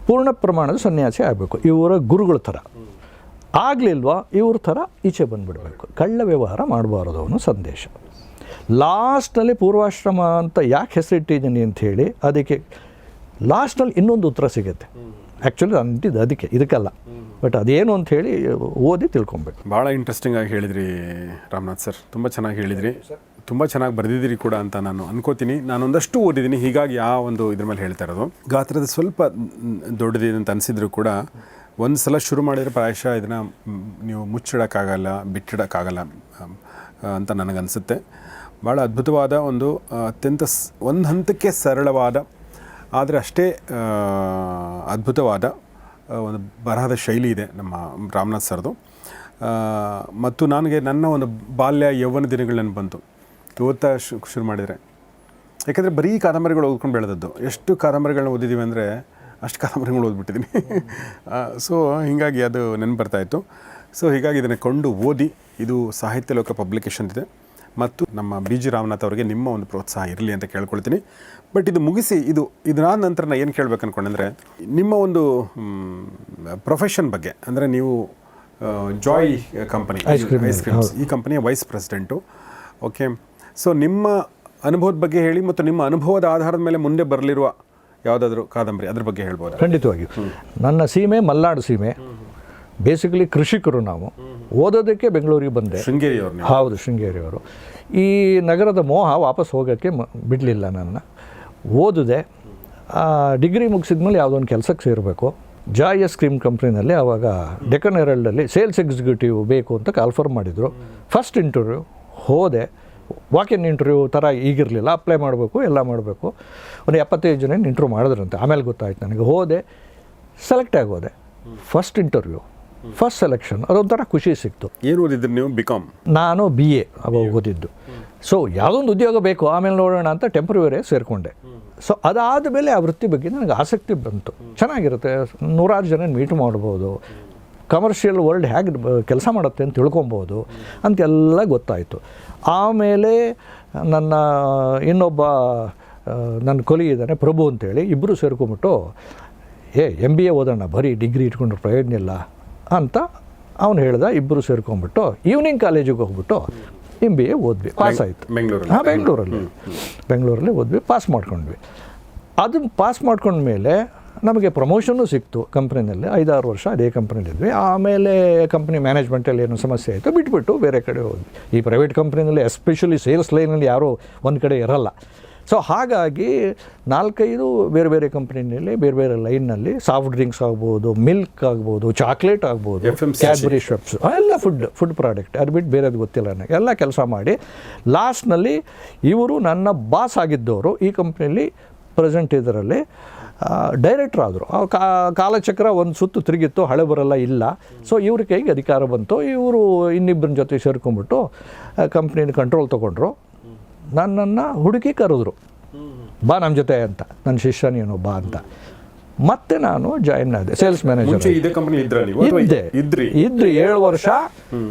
S1: ಪೂರ್ಣ ಪ್ರಮಾಣದ ಸನ್ಯಾಸಿ ಆಗಬೇಕು. ಇವರ ಗುರುಗಳ ಥರ. ಆಗಲಿಲ್ವಾ? ಇವ್ರ ಥರ ಈಚೆ ಬಂದುಬಿಡಬೇಕು. ಕಳ್ಳ ವ್ಯವಹಾರ ಮಾಡಬಾರದು ಅವನು ಸಂದೇಶ. ಲಾಸ್ಟಲ್ಲಿ ಪೂರ್ವಾಶ್ರಮ ಅಂತ ಯಾಕೆ ಹೆಸರಿಟ್ಟಿದ್ದೀನಿ ಹೇಳಿ ಅದಕ್ಕೆ ಲಾಸ್ಟ್ನಲ್ಲಿ ಇನ್ನೊಂದು ಉತ್ತರ ಸಿಗುತ್ತೆ. ಆ್ಯಕ್ಚುಲಿ ಅಂತಿದ್ದು ಅದಕ್ಕೆ, ಇದಕ್ಕಲ್ಲ. ಬಟ್ ಅದೇನು ಅಂತ ಹೇಳಿ ಓದಿ ತಿಳ್ಕೊಬೇಕು.
S2: ಭಾಳ ಇಂಟ್ರೆಸ್ಟಿಂಗ್ ಆಗಿ ಹೇಳಿದ್ರಿ ರಾಮನಾಥ್ ಸರ್. ತುಂಬ ಚೆನ್ನಾಗಿ ಹೇಳಿದ್ರಿ. ತುಂಬ ಚೆನ್ನಾಗಿ ಬರೆದಿದ್ದೀರಿ ಕೂಡ ಅಂತ ನಾನು ಅನ್ಕೋತೀನಿ. ನಾನು ಒಂದಷ್ಟು ಓದಿದ್ದೀನಿ. ಹೀಗಾಗಿ ಆ ಒಂದು ಇದ್ರ ಮೇಲೆ ಹೇಳ್ತಾ ಇರೋದು. ಗಾತ್ರದ ಸ್ವಲ್ಪ ದೊಡ್ಡದಿದೆ ಅಂತ ಅನಿಸಿದ್ರು ಕೂಡ ಒಂದು ಸಲ ಶುರು ಮಾಡಿದರೆ ಪ್ರಾಯಶಃ ಇದನ್ನು ನೀವು ಮುಚ್ಚಿಡೋಕ್ಕಾಗಲ್ಲ, ಬಿಟ್ಟಿಡೋಕ್ಕಾಗಲ್ಲ ಅಂತ ನನಗನ್ಸುತ್ತೆ. ಭಾಳ ಅದ್ಭುತವಾದ ಒಂದು ಅತ್ಯಂತ ಒಂದು ಹಂತಕ್ಕೆ ಸರಳವಾದ ಆದರೆ ಅಷ್ಟೇ ಅದ್ಭುತವಾದ ಒಂದು ಬರಹದ ಶೈಲಿ ಇದೆ ನಮ್ಮ ರಾಮನಾಥ್ ಸರ್ದು. ಮತ್ತು ನನಗೆ ನನ್ನ ಒಂದು ಬಾಲ್ಯ ಯೌವನ ದಿನಗಳು ಬಂತು. ಓದ್ತಾ ಶು, ಶುರು ಮಾಡಿದರೆ. ಯಾಕೆಂದರೆ ಬರೀ ಕಾದಂಬರಿಗಳು ಓದ್ಕೊಂಡು ಬೆಳೆದದ್ದು. ಎಷ್ಟು ಕಾದಂಬರಿಗಳನ್ನ ಓದಿದ್ದೀವಿ ಅಂದರೆ ಅಷ್ಟು ಕಾದಂಬರಿಗಳು ಓದ್ಬಿಟ್ಟಿದ್ದೀನಿ ಸೊ ಹೀಗಾಗಿ ಅದು ನೆನಪು ಬರ್ತಾಯಿತ್ತು ಸೊ ಹೀಗಾಗಿ ಇದನ್ನು ಕಂಡು ಓದಿ ಇದು ಸಾಹಿತ್ಯ ಲೋಕ ಪಬ್ಲಿಕೇಶನ್ ಇದೆ. ಮತ್ತು ನಮ್ಮ ಬಿ ಜಿ ರಾಮನಾಥ್ ಅವರಿಗೆ ನಿಮ್ಮ ಒಂದು ಪ್ರೋತ್ಸಾಹ ಇರಲಿ ಅಂತ ಕೇಳ್ಕೊಳ್ತೀನಿ. ಬಟ್ ಇದು ಮುಗಿಸಿ ಇದು ಇದಾದ ನಂತರ ನಾನು ಏನು ಕೇಳಬೇಕು ಅಂದ್ಕೊಂಡಂದರೆ ನಿಮ್ಮ ಒಂದು ಪ್ರೊಫೆಷನ್ ಬಗ್ಗೆ ಅಂದರೆ ನೀವು ಜಾಯ್ ಕಂಪನಿ ಐಸ್ ಕ್ರೀಮ್ಸ್ ಈ ಕಂಪನಿಯ ವೈಸ್ ಪ್ರೆಸಿಡೆಂಟು ಓಕೆ ಸೊ ನಿಮ್ಮ ಅನುಭವದ ಬಗ್ಗೆ ಹೇಳಿ ಮತ್ತು ನಿಮ್ಮ ಅನುಭವದ ಆಧಾರದ ಮೇಲೆ ಮುಂದೆ ಬರಲಿರುವ ಯಾವುದಾದ್ರೂ ಕಾದಂಬರಿ ಅದ್ರ ಬಗ್ಗೆ ಹೇಳ್ಬೋದು?
S1: ಖಂಡಿತವಾಗಿ ನನ್ನ ಸೀಮೆ ಮಲ್ನಾಡು ಸೀಮೆ. ಬೇಸಿಕಲಿ ಕೃಷಿಕರು ನಾವು. ಓದೋದಕ್ಕೆ ಬೆಂಗಳೂರಿಗೆ ಬಂದೆ.
S2: ಶೃಂಗೇರಿಯವರು
S1: ಹೌದು ಶೃಂಗೇರಿಯವರು. ಈ ನಗರದ ಮೋಹ ವಾಪಸ್ ಹೋಗೋಕ್ಕೆ ಮ ಬಿಡಲಿಲ್ಲ ನನ್ನ. ಓದಿದೆ. ಡಿಗ್ರಿ ಮುಗಿಸಿದ್ಮೇಲೆ ಯಾವುದೋ ಒಂದು ಕೆಲಸಕ್ಕೆ ಸೇರಬೇಕು. ಜಾಯ್ ಎಸ್ ಕ್ರೀಮ್ ಕಂಪ್ನಿನಲ್ಲಿ ಆವಾಗ ಡೆಕನ್ ಹೆರಲ್ಡಲ್ಲಿ ಸೇಲ್ಸ್ ಎಕ್ಸಿಕ್ಯೂಟಿವ್ ಬೇಕು ಅಂತ ಕಾಲ್ಫರ್ ಮಾಡಿದರು. ಫಸ್ಟ್ ಇಂಟರ್ವ್ಯೂ ಹೋದೆ. ವಾಕ್ ಇನ್ ಇಂಟರ್ವ್ಯೂ ಥರ ಈಗಿರಲಿಲ್ಲ. ಅಪ್ಲೈ ಮಾಡಬೇಕು ಎಲ್ಲ ಮಾಡಬೇಕು. ಒಂದು ಎಪ್ಪತ್ತೈದು ಜನ ಇಂಟರ್ವ್ಯೂ ಮಾಡಿದ್ರಂತೆ. ಆಮೇಲೆ ಗೊತ್ತಾಯ್ತು ನನಗೆ. ಹೋದೆ. ಸೆಲೆಕ್ಟ್ ಆಗೋದೆ. First interview. ಫಸ್ಟ್ ಸೆಲೆಕ್ಷನ್ ಅದೊಂಥರ ಖುಷಿ ಸಿಕ್ತು.
S2: ಏನು ಓದಿದ್ರಿ ನೀವು? ಬಿ ಕಾಮ್
S1: ನಾನು ಬಿ ಎ ಓದಿದ್ದು. ಸೊ ಯಾವುದೊಂದು ಉದ್ಯೋಗ ಬೇಕು ಆಮೇಲೆ ನೋಡೋಣ ಅಂತ ಟೆಂಪ್ರವರಿ ಸೇರಿಕೊಂಡೆ. ಸೊ ಅದಾದ ಮೇಲೆ ಆ ವೃತ್ತಿ ಬಗ್ಗೆ ನನಗೆ ಆಸಕ್ತಿ ಬಂತು. ಚೆನ್ನಾಗಿರುತ್ತೆ ನೂರಾರು ಜನ ಮೀಟ್ ಮಾಡ್ಬೋದು. ಕಮರ್ಷಿಯಲ್ ವರ್ಲ್ಡ್ ಹೇಗೆ ಕೆಲಸ ಮಾಡುತ್ತೆ ಅಂತ ತಿಳ್ಕೊಬೋದು ಅಂತೆಲ್ಲ ಗೊತ್ತಾಯಿತು. ಆಮೇಲೆ ನನ್ನ ಇನ್ನೊಬ್ಬ ನನ್ನ ಕೊಲಿ ಇದ್ದಾನೆ ಪ್ರಭು ಅಂತೇಳಿ ಇಬ್ಬರು ಸೇರ್ಕೊಂಬಿಟ್ಟು ಏ ಎಂ ಬಿ ಎ ಓದೋಣ ಬರೀ ಡಿಗ್ರಿ ಇಟ್ಕೊಂಡ್ರೆ ಪ್ರಯೋಜನ ಇಲ್ಲ. ಅಂತ ಅವನು ಹೇಳ್ದ ಇಬ್ಬರು ಸೇರ್ಕೊಂಡ್ಬಿಟ್ಟು ಈವ್ನಿಂಗ್ ಕಾಲೇಜಿಗೆ ಹೋಗ್ಬಿಟ್ಟು ಎಂ ಬಿ ಎ ಓದ್ವಿ ಪಾಸ್ ಆಯಿತು.
S2: ಬೆಂಗಳೂರಲ್ಲಿ.
S1: ಹಾಂ ಬೆಂಗಳೂರಲ್ಲಿ. ಬೆಂಗಳೂರಲ್ಲಿ ಓದ್ವಿ ಪಾಸ್ ಮಾಡ್ಕೊಂಡ್ವಿ. ಅದನ್ನು ಪಾಸ್ ಮಾಡ್ಕೊಂಡ್ಮೇಲೆ ನಮಗೆ ಪ್ರಮೋಷನ್ನು ಸಿಕ್ತು ಕಂಪ್ನಿನಲ್ಲಿ ಐದಾರು ವರ್ಷ ಅದೇ ಕಂಪ್ನಿಲಿದ್ವಿ ಆಮೇಲೆ ಕಂಪ್ನಿ ಮ್ಯಾನೇಜ್ಮೆಂಟಲ್ಲಿ ಏನೋ ಸಮಸ್ಯೆ ಆಯಿತು ಬಿಟ್ಬಿಟ್ಟು ಬೇರೆ ಕಡೆ ಹೋದ್ವಿ. ಈ ಪ್ರೈವೇಟ್ ಕಂಪ್ನಿನಲ್ಲಿ ಎಸ್ಪೆಷಲಿ ಸೇಲ್ಸ್ ಲೈನಲ್ಲಿ ಯಾರೂ ಒಂದು ಕಡೆ ಇರಲ್ಲ. ಸೊ ಹಾಗಾಗಿ ನಾಲ್ಕೈದು ಬೇರೆ ಬೇರೆ ಕಂಪ್ನಿನಲ್ಲಿ ಬೇರೆ ಬೇರೆ ಲೈನ್ನಲ್ಲಿ ಸಾಫ್ಟ್ ಡ್ರಿಂಕ್ಸ್ ಆಗ್ಬೋದು ಮಿಲ್ಕ್ ಆಗ್ಬೋದು ಚಾಕ್ಲೇಟ್ ಆಗ್ಬೋದು. ಕ್ಯಾಡ್ಬರಿ ಶಪ್ಸ್ ಎಲ್ಲ ಫುಡ್ ಫುಡ್ ಪ್ರಾಡಕ್ಟ್ ಅದು ಬಿಟ್ಟು ಬೇರೆದು ಗೊತ್ತಿಲ್ಲ ನನಗೆ. ಎಲ್ಲ ಕೆಲಸ ಮಾಡಿ ಲಾಸ್ಟ್ನಲ್ಲಿ ಇವರು ನನ್ನ ಬಾಸ್ ಆಗಿದ್ದವರು ಈ ಕಂಪ್ನಿಯಲ್ಲಿ ಪ್ರೆಸೆಂಟ್ ಇದರಲ್ಲಿ ಡೈರೆಕ್ಟ್ರ್ ಆದರು. ಕಾಲಚಕ್ರ ಒಂದು ಸುತ್ತು ತಿರುಗಿತ್ತು ಹಳೆ ಬರಲ್ಲ ಇಲ್ಲ. ಸೊ ಇವ್ರ ಕೈಗೆ ಅಧಿಕಾರ ಬಂತು. ಇವರು ಇನ್ನಿಬ್ಬರ ಜೊತೆ ಸೇರ್ಕೊಂಡ್ಬಿಟ್ಟು ಕಂಪ್ನಿನ ಕಂಟ್ರೋಲ್ ತೊಗೊಂಡ್ರು. ನನ್ನನ್ನು ಹುಡುಕಿ ಕರೆದ್ರು. ಬಾ ನಮ್ಮ ಜೊತೆ ಅಂತ. ನನ್ನ ಶಿಷ್ಯ ನೀನು ಬಾ ಅಂತ. ಮತ್ತೆ ನಾನು ಜಾಯಿನ್ ಆದೆ. ಸೇಲ್ಸ್ ಮ್ಯಾನೇಜರ್ ಇದ್ದೆ.
S2: ಇದ್ರಿ?
S1: ಏಳು ವರ್ಷ.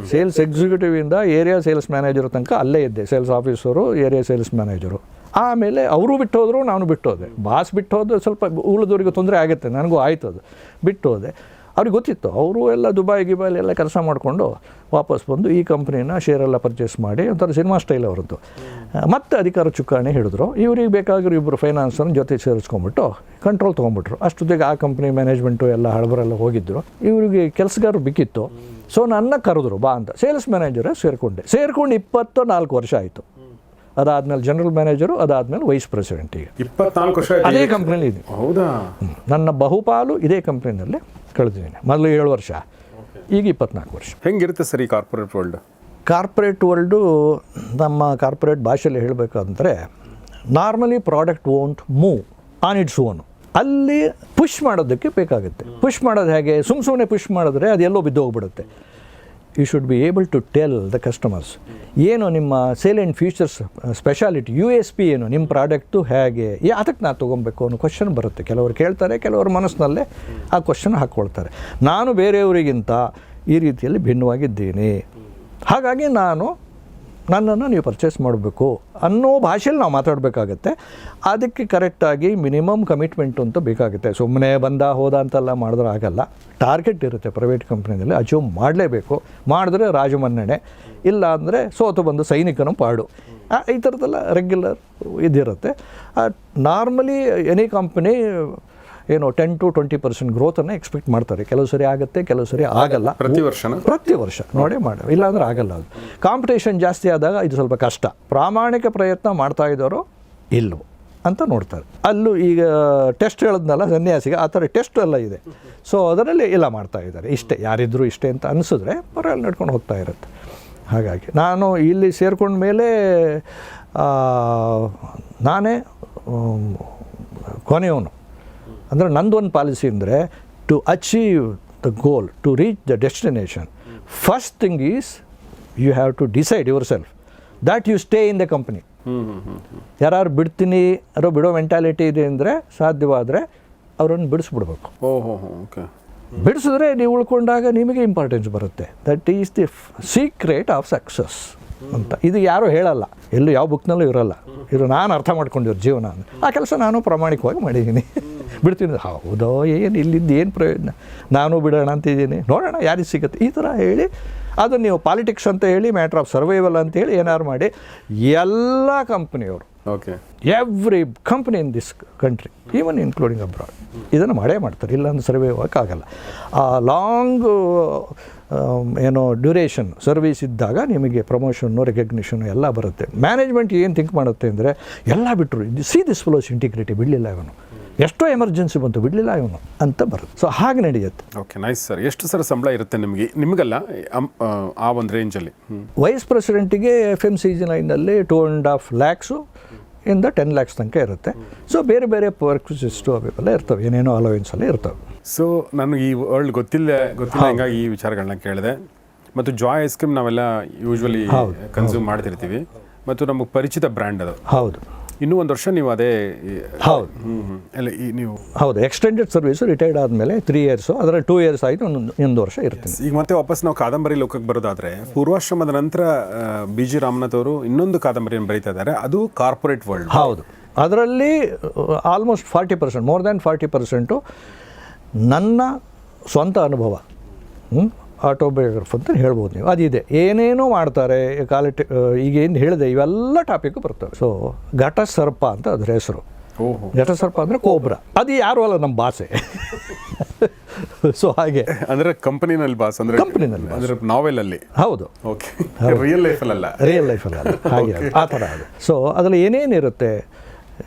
S1: ಸೇಲ್ಸ್ ಎಕ್ಸಿಕ್ಯೂಟಿವ್ ಇಂದ ಏರಿಯಾ ಸೇಲ್ಸ್ ಮ್ಯಾನೇಜರ್ ತನಕ ಅಲ್ಲೇ ಇದ್ದೆ. Sales officer area sales manager ಆಮೇಲೆ ಅವರು ಬಿಟ್ಟೋದ್ರು ನಾನು ಬಿಟ್ಟು ಹೋದೆ ಬಾಸ್ ಬಿಟ್ಟು ಹೋದ್ರೆ ಸ್ವಲ್ಪ ಉಳಿದವರಿಗೆ ತೊಂದರೆ ಆಗುತ್ತೆ. ನನಗೂ ಆಯ್ತು ಅದು. ಬಿಟ್ಟು ಹೋದೆ ಅವ್ರಿಗೆ ಗೊತ್ತಿತ್ತು. ಅವರು ಎಲ್ಲ ದುಬೈ ಗಿಬೈಲಿ ಎಲ್ಲ ಕೆಲಸ ಮಾಡಿಕೊಂಡು ವಾಪಸ್ ಬಂದು ಈ ಕಂಪ್ನಿನ ಶೇರೆಲ್ಲ ಪರ್ಚೇಸ್ ಮಾಡಿ ಒಂಥರ ಸಿನಿಮಾ ಸ್ಟೈಲ್ ಅವರದ್ದು. ಮತ್ತೆ ಅಧಿಕಾರ ಚುಕ್ಕಾಣಿ ಹಿಡಿದ್ರು. ಇವ್ರಿಗೆ ಬೇಕಾಗಿರೋ ಇಬ್ಬರು ಫೈನಾನ್ಸರ್ನ ಜೊತೆ ಸೇರಿಸ್ಕೊಂಬಿಟ್ಟು ಕಂಟ್ರೋಲ್ ತೊಗೊಂಡ್ಬಿಟ್ರು. ಅಷ್ಟೊತ್ತಿಗೆ ಆ ಕಂಪ್ನಿ ಮ್ಯಾನೇಜ್ಮೆಂಟು ಎಲ್ಲ ಹಳಬರೆಲ್ಲ ಹೋಗಿದ್ದರು ಇವರಿಗೆ ಕೆಲಸಗಾರರು ಬಿಕ್ಕಿತ್ತು. ಸೊ ನನ್ನ ಕರೆದ್ರು ಬಾ ಅಂತ. ಸೇಲ್ಸ್ ಮ್ಯಾನೇಜರೇ ಸೇರಿಕೊಂಡೆ. ಸೇರಿಕೊಂಡು ಇಪ್ಪತ್ತು ನಾಲ್ಕು ವರ್ಷ ಆಯಿತು. ಅದಾದ್ಮೇಲೆ ಜನರಲ್ ಮ್ಯಾನೇಜರು ಅದಾದ್ಮೇಲೆ ವೈಸ್ ಪ್ರೆಸಿಡೆಂಟ್ ಈಗ.
S2: ಇಪ್ಪತ್ನಾಲ್ಕು ವರ್ಷ.
S1: ಅದೇ ಕಂಪ್ನಿಲಿ ಇದೆ.
S2: ಹೌದಾ?
S1: ನನ್ನ ಬಹುಪಾಲು ಇದೇ ಕಂಪ್ನಿನಲ್ಲಿ ಕಳೆದಿದ್ದೀನಿ. ಮೊದಲು ಏಳು ವರ್ಷ. ಈಗ ಇಪ್ಪತ್ನಾಲ್ಕು ವರ್ಷ.
S2: ಹೆಂಗಿರುತ್ತೆ ಸರ್ ಈ ಕಾರ್ಪೊರೇಟ್ ವರ್ಲ್ಡ್
S1: ಕಾರ್ಪೊರೇಟ್ ವರ್ಲ್ಡು ನಮ್ಮ ಕಾರ್ಪೊರೇಟ್ ಭಾಷೆಯಲ್ಲಿ ಹೇಳಬೇಕಂದ್ರೆ normally product won't move on its own ಅಲ್ಲಿ ಪುಷ್ ಮಾಡೋದಕ್ಕೆ ಬೇಕಾಗುತ್ತೆ. ಪುಷ್ ಮಾಡೋದು ಹೇಗೆ? ಸುಮ್ಮ ಸುಮ್ಮನೆ ಪುಷ್ ಮಾಡಿದ್ರೆ ಅದು ಎಲ್ಲೋ ಬಿದ್ದು ಹೋಗ್ಬಿಡುತ್ತೆ you should be able to tell the customers ಏನು ನಿಮ್ಮ sale and features speciality U S P ಏನು, ನಿಮ್ಮ ಪ್ರಾಡಕ್ಟು ಹೇಗೆ ಅದಕ್ಕೆ ನಾ ತೊಗೊಬೇಕು ಅನ್ನೋ ಕ್ವಶನ್ ಬರುತ್ತೆ. ಕೆಲವರು ಕೇಳ್ತಾರೆ, ಕೆಲವರು ಮನಸ್ಸಿನಲ್ಲೇ ಆ ಕ್ವಶನ್ ಹಾಕ್ಕೊಳ್ತಾರೆ ನಾನು ಬೇರೆಯವರಿಗಿಂತ ಈ ರೀತಿಯಲ್ಲಿ ಭಿನ್ನವಾಗಿದ್ದೀನಿ. ಹಾಗಾಗಿ ನಾನು ನನ್ನನ್ನು ನೀವು ಪರ್ಚೇಸ್ ಮಾಡಬೇಕು ಅನ್ನೋ ಭಾಷೆಯಲ್ಲಿ ನಾವು ಮಾತಾಡಬೇಕಾಗತ್ತೆ. ಅದಕ್ಕೆ ಕರೆಕ್ಟಾಗಿ ಮಿನಿಮಮ್ ಕಮಿಟ್ಮೆಂಟ್ ಅಂತ ಬೇಕಾಗುತ್ತೆ. ಸುಮ್ಮನೆ ಬಂದ ಹೋದ ಅಂತೆಲ್ಲ ಮಾಡಿದ್ರೆ ಆಗಲ್ಲ. ಟಾರ್ಗೆಟ್ ಇರುತ್ತೆ ಪ್ರೈವೇಟ್ ಕಂಪ್ನಿಯಲ್ಲಿ ಅಚೀವ್ ಮಾಡಲೇಬೇಕು. ಮಾಡಿದ್ರೆ ರಾಜಮನ್ನಣೆ, ಇಲ್ಲ ಅಂದರೆ ಸೋತು ಬಂದು ಸೈನಿಕನ ಪಾಡು. ಈ ಥರದ್ದೆಲ್ಲ ರೆಗ್ಯುಲರ್ ಇದಿರುತ್ತೆ. ನಾರ್ಮಲಿ ಎನಿ ಕಂಪ್ನಿ ಏನು ಟೆನ್ ಟು ಟ್ವೆಂಟಿ ಪರ್ಸೆಂಟ್ ಗ್ರೋತನ್ನು ಎಕ್ಸ್ಪೆಕ್ಟ್ ಮಾಡ್ತಾರೆ. ಕೆಲವು ಸರಿ ಆಗುತ್ತೆ ಕೆಲವು ಸರಿ ಆಗಲ್ಲ.
S2: ಪ್ರತಿ ವರ್ಷ
S1: ಪ್ರತಿ ವರ್ಷ. ನೋಡೇ ಮಾಡಿ ಇಲ್ಲಾಂದ್ರೆ ಆಗಲ್ಲ ಅದು. ಕಾಂಪಿಟೇಷನ್ ಜಾಸ್ತಿ ಆದಾಗ ಇದು ಸ್ವಲ್ಪ ಕಷ್ಟ. ಪ್ರಾಮಾಣಿಕ ಪ್ರಯತ್ನ ಮಾಡ್ತಾ ಇದ್ದವರು ಇಲ್ಲವೋ ಅಂತ ನೋಡ್ತಾರೆ. ಅಲ್ಲೂ ಈಗ ಟೆಸ್ಟ್ ಹೇಳಿದ್ನಲ್ಲ ಸನ್ಯಾಸಿಗೆ ಆ ಥರ ಟೆಸ್ಟ್ ಎಲ್ಲ ಇದೆ. ಸೊ ಅದರಲ್ಲಿ ಇಲ್ಲ ಮಾಡ್ತಾ ಇದ್ದಾರೆ. ಇಷ್ಟೇ. ಯಾರಿದ್ರು ಇಷ್ಟೇ ಅಂತ ಅನಿಸಿದ್ರೆ ಪರವಾಗಿ ನಡ್ಕೊಂಡು ಹೋಗ್ತಾ ಇರುತ್ತೆ. ಹಾಗಾಗಿ ನಾನು ಇಲ್ಲಿ ಸೇರ್ಕೊಂಡ ಮೇಲೆ ನಾನೇ ಕೊನೆಯವನು. ಅಂದರೆ ನಂದೊಂದು ಪಾಲಿಸಿ ಅಂದರೆ to achieve the goal to reach the destination first thing is you have to decide yourself that you stay in the company. ಯಾರು ಬಿಡ್ತೀನಿ ಯಾರೋ ಬಿಡೋ ಮೆಂಟಾಲಿಟಿ ಇದೆ ಅಂದರೆ ಸಾಧ್ಯವಾದರೆ ಅವರನ್ನು ಬಿಡಿಸ್ಬಿಡ್ಬೇಕು.
S2: ಓಕೆ
S1: ಬಿಡಿಸಿದ್ರೆ ನೀವು ಉಳ್ಕೊಂಡಾಗ ನಿಮಗೆ ಇಂಪಾರ್ಟೆನ್ಸ್ ಬರುತ್ತೆ. That is the secret of success ಅಂತ. ಇದು ಯಾರೂ ಹೇಳಲ್ಲ ಎಲ್ಲೂ ಯಾವ ಬುಕ್ನಲ್ಲೂ ಇರಲ್ಲ. ಇದು ನಾನು ಅರ್ಥ ಮಾಡ್ಕೊಂಡಿರೋ ಜೀವನ. ಆ ಕೆಲಸ ನಾನು ಪ್ರಾಮಾಣಿಕವಾಗಿ ಮಾಡಿದ್ದೀನಿ. ಬಿಡ್ತೀನಿ. ಹೌದೋ ಏನು ಇಲ್ಲಿದ್ದು ಏನು ಪ್ರಯೋಜನ? ನಾನು ಬಿಡೋಣ ಅಂತಿದ್ದೀನಿ. ನೋಡೋಣ ಯಾರಿಗೆ ಸಿಗುತ್ತೆ? ಈ ಥರ ಹೇಳಿ ಅದು ನೀವು ಪಾಲಿಟಿಕ್ಸ್ ಅಂತ ಹೇಳಿ ಮ್ಯಾಟ್ರ್ ಆಫ್ ಸರ್ವೈವಲ್ ಅಂತ ಹೇಳಿ ಏನಾದ್ರು ಮಾಡಿ ಎಲ್ಲ ಕಂಪ್ನಿಯವರು
S2: okay.
S1: Every company in this country even including abroad ಇದನ್ನು ಮಾಡೇ ಮಾಡ್ತಾರೆ. ಇಲ್ಲಾಂದ್ರೆ ಸರ್ವೇ ಹೋಗೋಕ್ಕಾಗಲ್ಲ ಆ ಲಾಂಗ್ ಏನೋ ಡ್ಯೂರೇಷನ್ ಸರ್ವಿಸ್ ಇದ್ದಾಗ ನಿಮಗೆ ಪ್ರಮೋಷನ್ನು ರೆಕಗ್ನಿಷನ್ನು ಎಲ್ಲ ಬರುತ್ತೆ. ಮ್ಯಾನೇಜ್ಮೆಂಟ್ ಏನು ಥಿಂಕ್ ಮಾಡುತ್ತೆ ಅಂದರೆ ಎಲ್ಲ ಬಿಟ್ಟರು ಸಿ ದಿಸ್ ಫ್ಲೋಸ್ ಇಂಟಿಗ್ರಿಟಿ ಬಿಡಲಿಲ್ಲ ಇವನು. ಎಷ್ಟೋ ಎಮರ್ಜೆನ್ಸಿ ಬಂತು ಬಿಡಲಿಲ್ಲ ಇವನು ಅಂತ ಬರುತ್ತೆ. ಸೊ ಹಾಗೆ ನಡೆಯುತ್ತೆ.
S2: ಓಕೆ ನೈಸ್ ಸರ್ ಎಷ್ಟು ಸರ್ ಸಂಬಳ ಇರುತ್ತೆ ನಿಮಗೆ? ನಿಮಗಲ್ಲ ಆ, ಒಂದು ರೇಂಜಲ್ಲಿ
S1: ವೈಸ್ ಪ್ರೆಸಿಡೆಂಟಿಗೆ ಎಫ್ ಎಂ ಸಿ ಜಿ ಲೈನಲ್ಲಿ ಟೂ ಆ್ಯಂಡ್ ಹಾಫ್ ಲ್ಯಾಕ್ಸು ಇಂದ ಟೆನ್ ಲ್ಯಾಕ್ಸ್ ತನಕ ಇರುತ್ತೆ. ಸೊ ಬೇರೆ ಬೇರೆ ಪರ್ಕ್ಸಿಸ್ಟು ಅವೆಲ್ಲ ಇರ್ತವೆ. ಏನೇನೋ ಅಲೋವೆನ್ಸ್ ಎಲ್ಲ ಇರ್ತವೆ.
S2: ಸೊ ನಾನು ಈ ವರ್ಲ್ಡ್ ಗೊತ್ತಿಲ್ಲ ಗೊತ್ತಿಲ್ಲ ಹಿಂಗಾಗಿ ಈ ವಿಚಾರಗಳನ್ನ ಕೇಳಿದೆ. ಮತ್ತು ಜಾಯ್ ಐಸ್ ಕ್ರೀಮ್ ನಾವೆಲ್ಲ ಯೂಶ್ವಲಿ ಕನ್ಸ್ಯೂಮ್ ಮಾಡ್ತಿರ್ತೀವಿ. ಮತ್ತು ನಮಗೆ ಪರಿಚಿತ ಬ್ರ್ಯಾಂಡ್ ಅದು.
S1: ಹೌದು.
S2: ಇನ್ನೂ ಒಂದು ವರ್ಷ ನೀವು ಅದೇ
S1: ಹೌದು.
S2: ಅಲ್ಲ ಈ ನೀವು
S1: ಹೌದು ಎಕ್ಸ್ಟೆಂಡೆಡ್ ಸರ್ವಿಸ್ ರಿಟೈರ್ಡ್ ಆದಮೇಲೆ ತ್ರೀ ಇಯರ್ಸು ಅದರಲ್ಲಿ ಟೂ ಇಯರ್ಸ್ ಆಯಿತು ಒಂದು ಒಂದು ವರ್ಷ ಇರ್ತೀನಿ.
S2: ಈಗ ಮತ್ತೆ ವಾಪಸ್ ನಾವು ಕಾದಂಬರಿ ಲೋಕಕ್ಕೆ ಬರೋದಾದರೆ ಪೂರ್ವಾಶ್ರಮದ ನಂತರ ಬಿ ಜಿ ರಾಮನಾಥ್ ಅವರು ಇನ್ನೊಂದು ಕಾದಂಬರಿಯನ್ನು ಬರೀತಾ ಇದ್ದಾರೆ ಅದು ಕಾರ್ಪೊರೇಟ್ ವರ್ಲ್ಡ್
S1: ಹೌದು. ಅದರಲ್ಲಿ almost forty percent more than forty percent ನನ್ನ ಸ್ವಂತ ಅನುಭವ. ಆಟೋಬಯೋಗ್ರಫ್ ಅಂತ ಹೇಳ್ಬೋದು ನೀವು. ಅದಿದೆ. ಏನೇನೋ ಮಾಡ್ತಾರೆ ಕ್ವಾಲಿಟಿ ಈಗ ಏನು ಹೇಳಿದೆ ಇವೆಲ್ಲ ಟಾಪಿಕ್ ಬರ್ತವೆ. ಸೊ ಘಟ ಸರ್ಪ ಅಂತ ಅದ್ರ ಹೆಸರು.
S2: ಓಹೋ.
S1: ಘಟ ಸರ್ಪ ಅಂದರೆ ಕೋಬ್ರಾ. ಅದು ಯಾರು ಅಲ್ಲ ನಮ್ಮ ಭಾಷೆ. *laughs* ಸೊ ಹಾಗೆ.
S2: ಅಂದ್ರೆ ಕಂಪನಿನಲ್ಲಿ ಬಾಸ್ ಅಂದ್ರೆ
S1: ಕಂಪನಿನಲ್ಲಿ
S2: ಅಂದ್ರೆ ನಾವೆಲ್ ಅಲ್ಲಿ
S1: ಹೌದು.
S2: ಓಕೆ ರಿಯಲ್ ಲೈಫಲ್ಲ
S1: ರಿಯಲ್ ಲೈಫಲ್ಲ ಅಲ್ಲ ಹಾಗೆ. ಆ ಥರ ಅದು. ಸೊ ಅದರಲ್ಲಿ ಏನೇನಿರುತ್ತೆ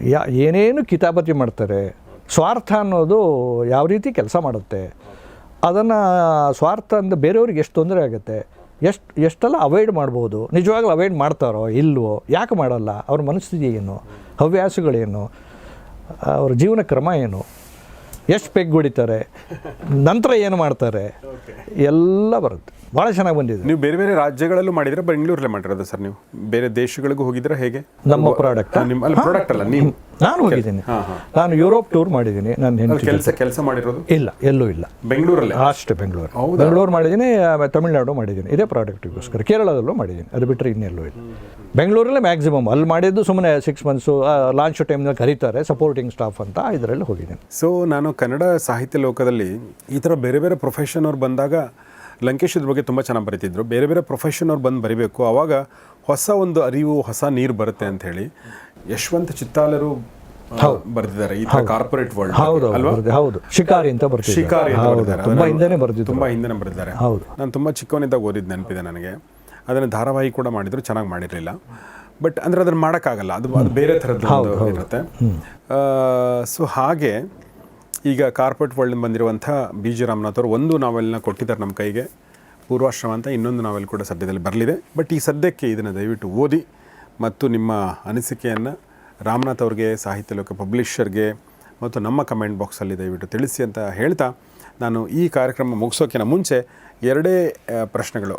S1: ಯಾ ಏನೇನು ಕಿತಾಬತಿ ಮಾಡ್ತಾರೆ? ಸ್ವಾರ್ಥ ಅನ್ನೋದು ಯಾವ ರೀತಿ ಕೆಲಸ ಮಾಡುತ್ತೆ? ಅದನ್ನು ಸ್ವಾರ್ಥ ಅಂತ ಬೇರೆಯವ್ರಿಗೆ ಎಷ್ಟು ತೊಂದರೆ ಆಗುತ್ತೆ? ಎಷ್ಟು ಎಷ್ಟೆಲ್ಲ ಅವಾಯ್ಡ್ ಮಾಡ್ಬೋದು? ನಿಜವಾಗ್ಲೂ ಅವಾಯ್ಡ್ ಮಾಡ್ತಾರೋ? ಇಲ್ವೋ? ಯಾಕೆ ಮಾಡಲ್ಲ? ಅವ್ರ ಮನಸ್ಥಿತಿ ಏನು? ಹವ್ಯಾಸಗಳೇನು? ಅವ್ರ ಜೀವನ ಕ್ರಮ ಏನು? ಎಷ್ಟು ಪೆಗ್ ಹೊಡಿತಾರೆ ನಂತರ ಏನು ಮಾಡ್ತಾರೆ? ಎಲ್ಲ ಬರುತ್ತೆ. ಭಾಳ ಚೆನ್ನಾಗಿ ಬಂದಿದೆ.
S2: ನೀವು ಬೇರೆ ಬೇರೆ ರಾಜ್ಯಗಳಲ್ಲೂ ಮಾಡಿದ್ರೆ ಬೆಂಗಳೂರಲ್ಲೇ ಮಾಡಿರೋದು ಸರ್ ನೀವು? ಬೇರೆ ದೇಶಗಳಿಗೂ ಹೋಗಿದ್ರೆ ಹೇಗೆ?
S1: ನಮ್ಮ ಪ್ರಾಡಕ್ಟ್
S2: ನಿಮ್ಮ ಅಲ್ಲಿ ಪ್ರಾಡಕ್ಟ್ ಅಲ್ಲ ನೀವು?
S1: ನಾನು ಹೋಗಿದ್ದೀನಿ. ನಾನು ಯುರೋಪ್ ಟೂರ್ ಮಾಡಿದ್ದೀನಿ ನಾನು
S2: ಕೆಲಸ ಕೆಲಸ ಮಾಡಿರೋದು?
S1: ಇಲ್ಲ ಎಲ್ಲೂ ಇಲ್ಲ.
S2: ಬೆಂಗಳೂರಲ್ಲಿ?
S1: ಅಷ್ಟೇ ಬೆಂಗಳೂರು. ಬೆಂಗಳೂರು ಮಾಡಿದ್ದೀನಿ ತಮಿಳುನಾಡು ತಮಿಳ್ನಾಡು ಮಾಡಿದ್ದೀನಿ. ಇದೇ ಪ್ರಾಡಕ್ಟಿಗೋಸ್ಕರ ಕೇರಳದಲ್ಲೂ ಮಾಡಿದ್ದೀನಿ ಅದು ಬಿಟ್ಟರೆ ಇನ್ನೆಲ್ಲೂ ಇಲ್ಲ. ಬೆಂಗಳೂರಲ್ಲೇ ಮ್ಯಾಕ್ಸಿಮಮ್ ಅಲ್ಲಿ ಮಾಡಿದ್ದು ಸುಮ್ಮನೆ ಸಿಕ್ಸ್ ಮಂತ್ಸು ಲಾಂಚ್ ಟೈಮ್ನಲ್ಲಿ ಕರೀತಾರೆ ಸಪೋರ್ಟಿಂಗ್ ಸ್ಟಾಫ್ ಅಂತ ಇದರಲ್ಲಿ ಹೋಗಿದ್ದೀನಿ.
S2: ಸೊ ನಾನು ಕನ್ನಡ ಸಾಹಿತ್ಯ ಲೋಕದಲ್ಲಿ ಈ ಥರ ಬೇರೆ ಬೇರೆ ಪ್ರೊಫೆಷನ್ ಅವ್ರು ಬಂದಾಗ ಲಂಕೇಶ್ ಇದ್ರ ಬಗ್ಗೆ ತುಂಬ ಚೆನ್ನಾಗಿ ಬರೀತಿದ್ರು. ಬೇರೆ ಬೇರೆ ಪ್ರೊಫೆಷನ್ ಅವ್ರು ಬಂದು ಬರಿಬೇಕು. ಆವಾಗ ಹೊಸ ಒಂದು ಅರಿವು ಹೊಸ ನೀರು ಬರುತ್ತೆ ಅಂತ ಹೇಳಿ ಯಶವಂತ ಚಿತ್ತಾಲರು ಬರೆದಿದ್ದಾರೆ. ಈ ಕಾರ್ಪೊರೇಟ್ ವರ್ಲ್ಡ್
S1: ಹೌದು ಹೌದು, ಶಿಕಾರಿ ಅಂತ ಬರ್ತೀವಿ
S2: ಶಿಕಾರಿ ತುಂಬಾ
S1: ಹೌದು.
S2: ಬರೆದಿದ್ದಾರೆ.
S1: ತುಂಬ ಹಿಂದೆನೇ
S2: ಬರೆದಿದ್ದಾರೆ.
S1: ಹೌದು.
S2: ನಾನು ತುಂಬಾ ಚಿಕ್ಕವನಿದ್ದಾಗ ಓದಿದ್ದು ನೆನಪಿದೆ ನನಗೆ. ಅದನ್ನು ಧಾರಾವಾಹಿ ಕೂಡ ಮಾಡಿದ್ರು ಚೆನ್ನಾಗಿ ಮಾಡಿರಲಿಲ್ಲ. ಬಟ್ ಅಂದ್ರೆ ಅದನ್ನ ಮಾಡೋಕ್ಕಾಗಲ್ಲ. ಅದು ಅದು ಬೇರೆ ಥರದ್ದು ಇರುತ್ತೆ. ಸೊ ಹಾಗೆ ಈಗ ಕಾರ್ಪೊರೇಟ್ ವರ್ಲ್ಡ್ ಬಂದಿರುವಂಥ ಬಿ ಜಿ ರಾಮನಾಥ್ ಅವರು ಒಂದು ನಾವೆಲ್ನ ಕೊಟ್ಟಿದ್ದಾರೆ ನಮ್ಮ ಕೈಗೆ. ಪೂರ್ವಾಶ್ರಮ ಅಂತ ಇನ್ನೊಂದು ನಾವೆಲ್ ಕೂಡ ಸದ್ಯದಲ್ಲಿ ಬರಲಿದೆ. ಬಟ್ ಈ ಸದ್ಯಕ್ಕೆ ಇದನ್ನು ದಯವಿಟ್ಟು ಓದಿ ಮತ್ತು ನಿಮ್ಮ ಅನಿಸಿಕೆಯನ್ನು ರಾಮನಾಥ್ ಅವ್ರಿಗೆ ಸಾಹಿತ್ಯ ಲೋಕ ಪಬ್ಲಿಷರ್ಗೆ ಮತ್ತು ನಮ್ಮ ಕಮೆಂಟ್ ಬಾಕ್ಸಲ್ಲಿ ದಯವಿಟ್ಟು ತಿಳಿಸಿ ಅಂತ ಹೇಳ್ತಾ ನಾನು ಈ ಕಾರ್ಯಕ್ರಮ ಮುಗಿಸೋಕ್ಕಿಂತ ಮುಂಚೆ ಎರಡೇ ಪ್ರಶ್ನೆಗಳು.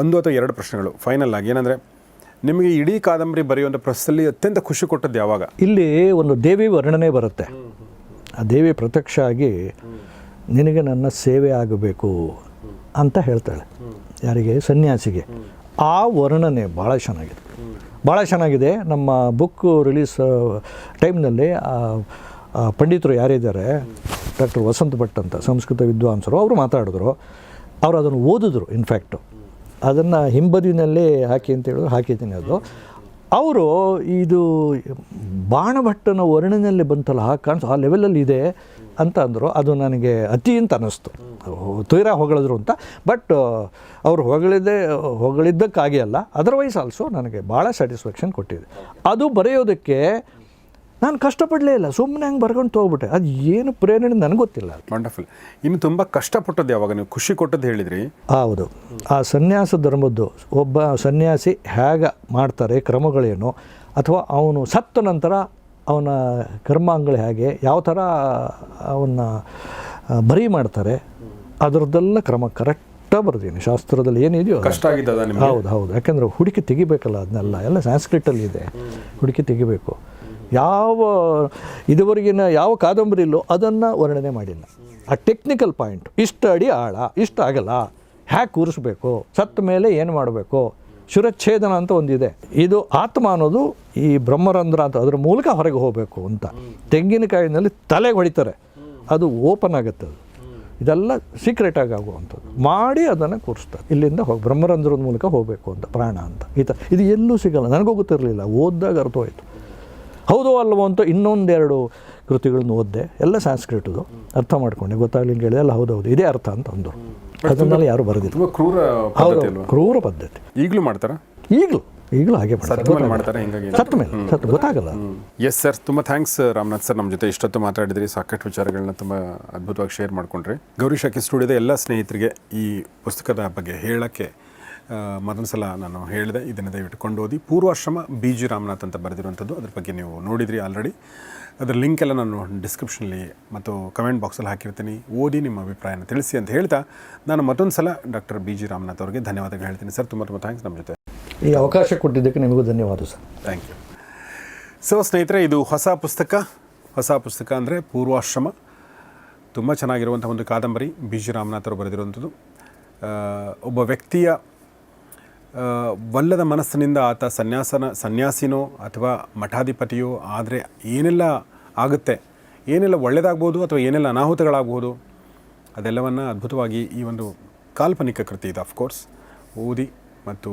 S2: ಒಂದು ಅಥವಾ ಎರಡು ಪ್ರಶ್ನೆಗಳು ಫೈನಲ್ ಆಗಿ. ಏನಂದರೆ ನಿಮಗೆ ಇಡೀ ಕಾದಂಬರಿ ಬರೆಯುವಂಥ ಪ್ರೊಸೆಸ್ಸಲ್ಲಿ ಅತ್ಯಂತ ಖುಷಿ ಕೊಟ್ಟದ್ದು ಯಾವಾಗ?
S1: ಇಲ್ಲಿ ಒಂದು ದೇವಿ ವರ್ಣನೆ ಬರುತ್ತೆ. ಆ ದೇವಿ ಪ್ರತ್ಯಕ್ಷ ಆಗಿ ನಿನಗೆ ನನ್ನ ಸೇವೆ ಆಗಬೇಕು ಅಂತ ಹೇಳ್ತಾಳೆ. ಯಾರಿಗೆ? ಸನ್ಯಾಸಿಗೆ. ಆ ವರ್ಣನೆ ಭಾಳ ಚೆನ್ನಾಗಿದೆ. ಭಾಳ ಚೆನ್ನಾಗಿದೆ. ನಮ್ಮ ಬುಕ್ ರಿಲೀಸ್ ಟೈಮ್ನಲ್ಲಿ ಪಂಡಿತರು ಯಾರಿದ್ದಾರೆ? ಡಾಕ್ಟರ್ ವಸಂತ ಭಟ್ ಅಂತ ಸಂಸ್ಕೃತ ವಿದ್ವಾಂಸರು, ಅವರು ಮಾತಾಡಿದ್ರು. ಅವರು ಅದನ್ನು ಓದಿದ್ರು ಇನ್ಫ್ಯಾಕ್ಟು ಅದನ್ನು ಹಿಂಬದಿನಲ್ಲೇ ಹಾಕಿ ಅಂತ ಹೇಳಿದ್ರು ಹಾಕಿದ್ದೀನಿ ಅದು. ಅವರು ಇದು ಬಾಣಭಟ್ಟನ ವರ್ಣನೆಯಲ್ಲಿ ಬಂತಲ್ಲ ಕಾಣಿಸ್, ಆ ಲೆವೆಲಲ್ಲಿ ಇದೆ ಅಂತ ಅಂದರು. ಅದು ನನಗೆ ಅತಿ ಅಂತ ಅನ್ನಿಸ್ತು. ತೀರಾ ಹೊಗಳಿದ್ರು ಅಂತ. ಬಟ್ ಅವ್ರು ಹೊಗಳಿದ್ದೆ ಹೊಗಳಿದ್ದಕ್ಕಾಗಿ ಅಲ್ಲ. ಅದರ್ವೈಸ್ ಆಲ್ಸೋ ನನಗೆ ಭಾಳ ಸ್ಯಾಟಿಸ್ಫ್ಯಾಕ್ಷನ್ ಕೊಟ್ಟಿದೆ. ಅದು ಬರೆಯೋದಕ್ಕೆ ನಾನು ಕಷ್ಟಪಡಲೇ ಇಲ್ಲ ಸುಮ್ಮನೆ ಹಂಗೆ ಬರ್ಕೊಂಡು ಹೋಗ್ಬಿಟ್ಟೆ ಅದು ಏನು ಪ್ರೇರಣೆ ನನಗೆ ಗೊತ್ತಿಲ್ಲ
S2: ವಂಡರ್ಫುಲ್ ಇನ್ನು ತುಂಬ ಕಷ್ಟಪಟ್ಟದ್ದು ಯಾವಾಗ? ನೀವು ಖುಷಿ ಕೊಟ್ಟದ್ದು ಹೇಳಿದ್ರಿ.
S1: ಹೌದು. ಆ ಸನ್ಯಾಸ ಧರ್ಮದ್ದು ಒಬ್ಬ ಸನ್ಯಾಸಿ ಹೇಗೆ ಮಾಡ್ತಾರೆ ಕ್ರಮಗಳೇನು? ಅಥವಾ ಅವನು ಸತ್ತ ನಂತರ ಅವನ ಕರ್ಮಾಂಗಗಳು ಹೇಗೆ? ಯಾವ ಥರ ಅವನ್ನ ಬರೀ ಮಾಡ್ತಾರೆ? ಅದರದ್ದೆಲ್ಲ ಕ್ರಮ ಕರೆಕ್ಟಾಗಿ ಬರ್ತೀನಿ ಶಾಸ್ತ್ರದಲ್ಲಿ ಏನಿದೆಯೋ.
S2: ಕಷ್ಟ
S1: ಹೌದು ಹೌದು. ಯಾಕಂದ್ರೆ ಹುಡುಕಿ ತೆಗಿಬೇಕಲ್ಲ ಅದನ್ನೆಲ್ಲ. ಎಲ್ಲ ಸಂಸ್ಕೃತಲ್ಲಿ ಇದೆ. ಹುಡುಕಿ ತೆಗಿಬೇಕು. ಯಾವ ಇದುವರೆಗಿನ ಯಾವ ಕಾದಂಬರಿ ಇಲ್ಲೋ ಅದನ್ನು ವರ್ಣನೆ ಮಾಡಿಲ್ಲ. ಆ ಟೆಕ್ನಿಕಲ್ ಪಾಯಿಂಟ್ ಇಷ್ಟು ಅಡಿ ಆಳ, ಇಷ್ಟು ಆಗಲ್ಲ ಹ್ಯಾಕ್ ಕೂರಿಸ್ಬೇಕು ಸತ್ತ ಮೇಲೆ ಏನು ಮಾಡಬೇಕು ಶುರಚ್ಛೇದನ ಅಂತ ಒಂದಿದೆ. ಇದು ಆತ್ಮ ಅನ್ನೋದು ಈ ಬ್ರಹ್ಮರಂಧ್ರ ಅಂತ ಅದ್ರ ಮೂಲಕ ಹೊರಗೆ ಹೋಗಬೇಕು ಅಂತ. ತೆಂಗಿನಕಾಯಿನಲ್ಲಿ ತಲೆಗೆ ಹೊಡಿತಾರೆ. ಅದು ಓಪನ್ ಆಗುತ್ತೆ ಅದು. ಇದೆಲ್ಲ ಸೀಕ್ರೆಟಾಗಿ ಆಗುವಂಥದ್ದು. ಮಾಡಿ ಅದನ್ನು ಕೂರಿಸ್ತಾರೆ. ಇಲ್ಲಿಂದ ಹೋಗಿ ಬ್ರಹ್ಮರಂಧ್ರದ ಮೂಲಕ ಹೋಗಬೇಕು ಅಂತ ಪ್ರಾಣ ಅಂತ. ಈ ಥರ ಇದು ಎಲ್ಲೂ ಸಿಗಲ್ಲ. ನನಗೂ ಗೊತ್ತಿರಲಿಲ್ಲ. ಓದಿದಾಗ ಅರ್ಥವಾಯಿತು ಹೌದು ಅಲ್ವೋ ಅಂತ ಇನ್ನೊಂದೆರಡು ಕೃತಿಗಳನ್ನು ಓದಿದೆ. ಎಲ್ಲ ಸಂಸ್ಕೃತದು ಅರ್ಥ ಮಾಡ್ಕೊಂಡೆ. ಗೊತ್ತಾಗ್ಲಿಂಗ್ ಕೇಳಿದೆ. ಹೇಳಿದೆ ಅಲ್ಲ ಹೌದು ಹೌದು. ಇದೇ ಅರ್ಥ ಅಂತ ಅಂದರು ಅದನ್ನೆಲ್ಲ ಯಾರು ಬರೆದಿಲ್ಲ.
S2: ಕ್ರೂರ
S1: ಹೌದು ಕ್ರೂರ ಪದ್ಧತಿ.
S2: ಈಗಲೂ ಮಾಡ್ತಾರೆ?
S1: ಈಗಲೂ ಈಗಲೂ ಹಾಗೆ ಮಾಡ್ತಾರೆ.
S2: ಸತ್ತ ಮೇಲೆ
S1: ಸತ್ತು ಗೊತ್ತಾಗಲ್ಲ.
S2: ಎಸ್ ಸರ್ ತುಂಬ ಥ್ಯಾಂಕ್ಸ್ ರಾಮನಾಥ್ ಸರ್ ನಮ್ಮ ಜೊತೆ ಇಷ್ಟೊತ್ತು ಮಾತಾಡಿದ್ರಿ. ಸಾಕಷ್ಟು ವಿಚಾರಗಳನ್ನ ತುಂಬ ಅದ್ಭುತವಾಗಿ ಶೇರ್ ಮಾಡ್ಕೊಂಡ್ರಿ. ಗೌರಿ ಶಾಖೆ ಸ್ಟುಡಿಯೋದ ಎಲ್ಲ ಸ್ನೇಹಿತರಿಗೆ ಈ ಪುಸ್ತಕದ ಬಗ್ಗೆ ಹೇಳೋಕ್ಕೆ ಮತ್ತೊಂದು ಸಲ ನಾನು ಹೇಳಿದೆ ಇದನ್ನು ದಯವಿಟ್ಟು ಓದಿ. ಪೂರ್ವಾಶ್ರಮ ಬಿ ಜಿ ರಾಮನಾಥ್ ಅಂತ ಬರೆದಿರುವಂಥದ್ದು ಅದ್ರ ಬಗ್ಗೆ ನೀವು ನೋಡಿದ್ರಿ ಆಲ್ರೆಡಿ ಅದರ ಲಿಂಕ್ ಎಲ್ಲ ನಾನು ಡಿಸ್ಕ್ರಿಪ್ಷನಲ್ಲಿ ಮತ್ತು ಕಮೆಂಟ್ ಬಾಕ್ಸಲ್ಲಿ ಹಾಕಿರ್ತೀನಿ. ಓದಿ ನಿಮ್ಮ ಅಭಿಪ್ರಾಯನ ತಿಳಿಸಿ ಅಂತ ಹೇಳ್ತಾ ನಾನು ಮತ್ತೊಂದು ಸಲ ಡಾಕ್ಟರ್ ಬಿ ಜಿ ರಾಮನಾಥ್ ಅವರಿಗೆ ಧನ್ಯವಾದಗಳು ಹೇಳ್ತೀನಿ. ಸರ್ ತುಂಬ ತುಂಬ ಥ್ಯಾಂಕ್ಸ್ ನಮ್ಮ ಜೊತೆ.
S1: ಈ ಅವಕಾಶ ಕೊಟ್ಟಿದ್ದಕ್ಕೆ ನಿಮಗೂ ಧನ್ಯವಾದ ಸರ್.
S2: ಥ್ಯಾಂಕ್ ಯು ಸೊ ಸ್ನೇಹಿತರೆ ಇದು ಹೊಸ ಪುಸ್ತಕ. ಹೊಸ ಪುಸ್ತಕ ಅಂದರೆ ಪೂರ್ವಾಶ್ರಮ. ತುಂಬ ಚೆನ್ನಾಗಿರುವಂಥ ಒಂದು ಕಾದಂಬರಿ ಬಿ ಜಿ ರಾಮನಾಥ್ ಅವರು ಬರೆದಿರುವಂಥದ್ದು. ಒಬ್ಬ ವ್ಯಕ್ತಿಯ ವಲ್ಲದ ಮನಸ್ಸಿನಿಂದ ಆತ ಸನ್ಯಾಸನ, ಸನ್ಯಾಸಿನೋ ಅಥವಾ ಮಠಾಧಿಪತಿಯೋ ಆದರೆ ಏನೆಲ್ಲ ಆಗುತ್ತೆ? ಏನೆಲ್ಲ ಒಳ್ಳೆಯದಾಗ್ಬೋದು ಅಥವಾ ಏನೆಲ್ಲ ಅನಾಹುತಗಳಾಗ್ಬೋದು? ಅದೆಲ್ಲವನ್ನು ಅದ್ಭುತವಾಗಿ ಈ ಒಂದು ಕಾಲ್ಪನಿಕ ಕೃತಿ ಇದು ಅಫ್ಕೋರ್ಸ್ ಓದಿ ಮತ್ತು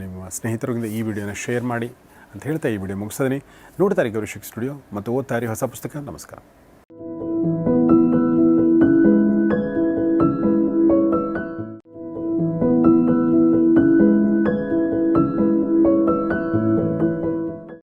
S2: ನಿಮ್ಮ ಸ್ನೇಹಿತರಿಂದ ಈ ವಿಡಿಯೋನ ಶೇರ್ ಮಾಡಿ ಅಂತ ಹೇಳ್ತಾ ಈ ವಿಡಿಯೋ ಮುಗಿಸಿದೀನಿ ನೋಡ್ತಾರೆ ಗೌರಿಶಿಕ್ ಸ್ಟುಡಿಯೋ ಮತ್ತು ಓದ್ತಾರೆ ಹೊಸ ಪುಸ್ತಕ. ನಮಸ್ಕಾರ.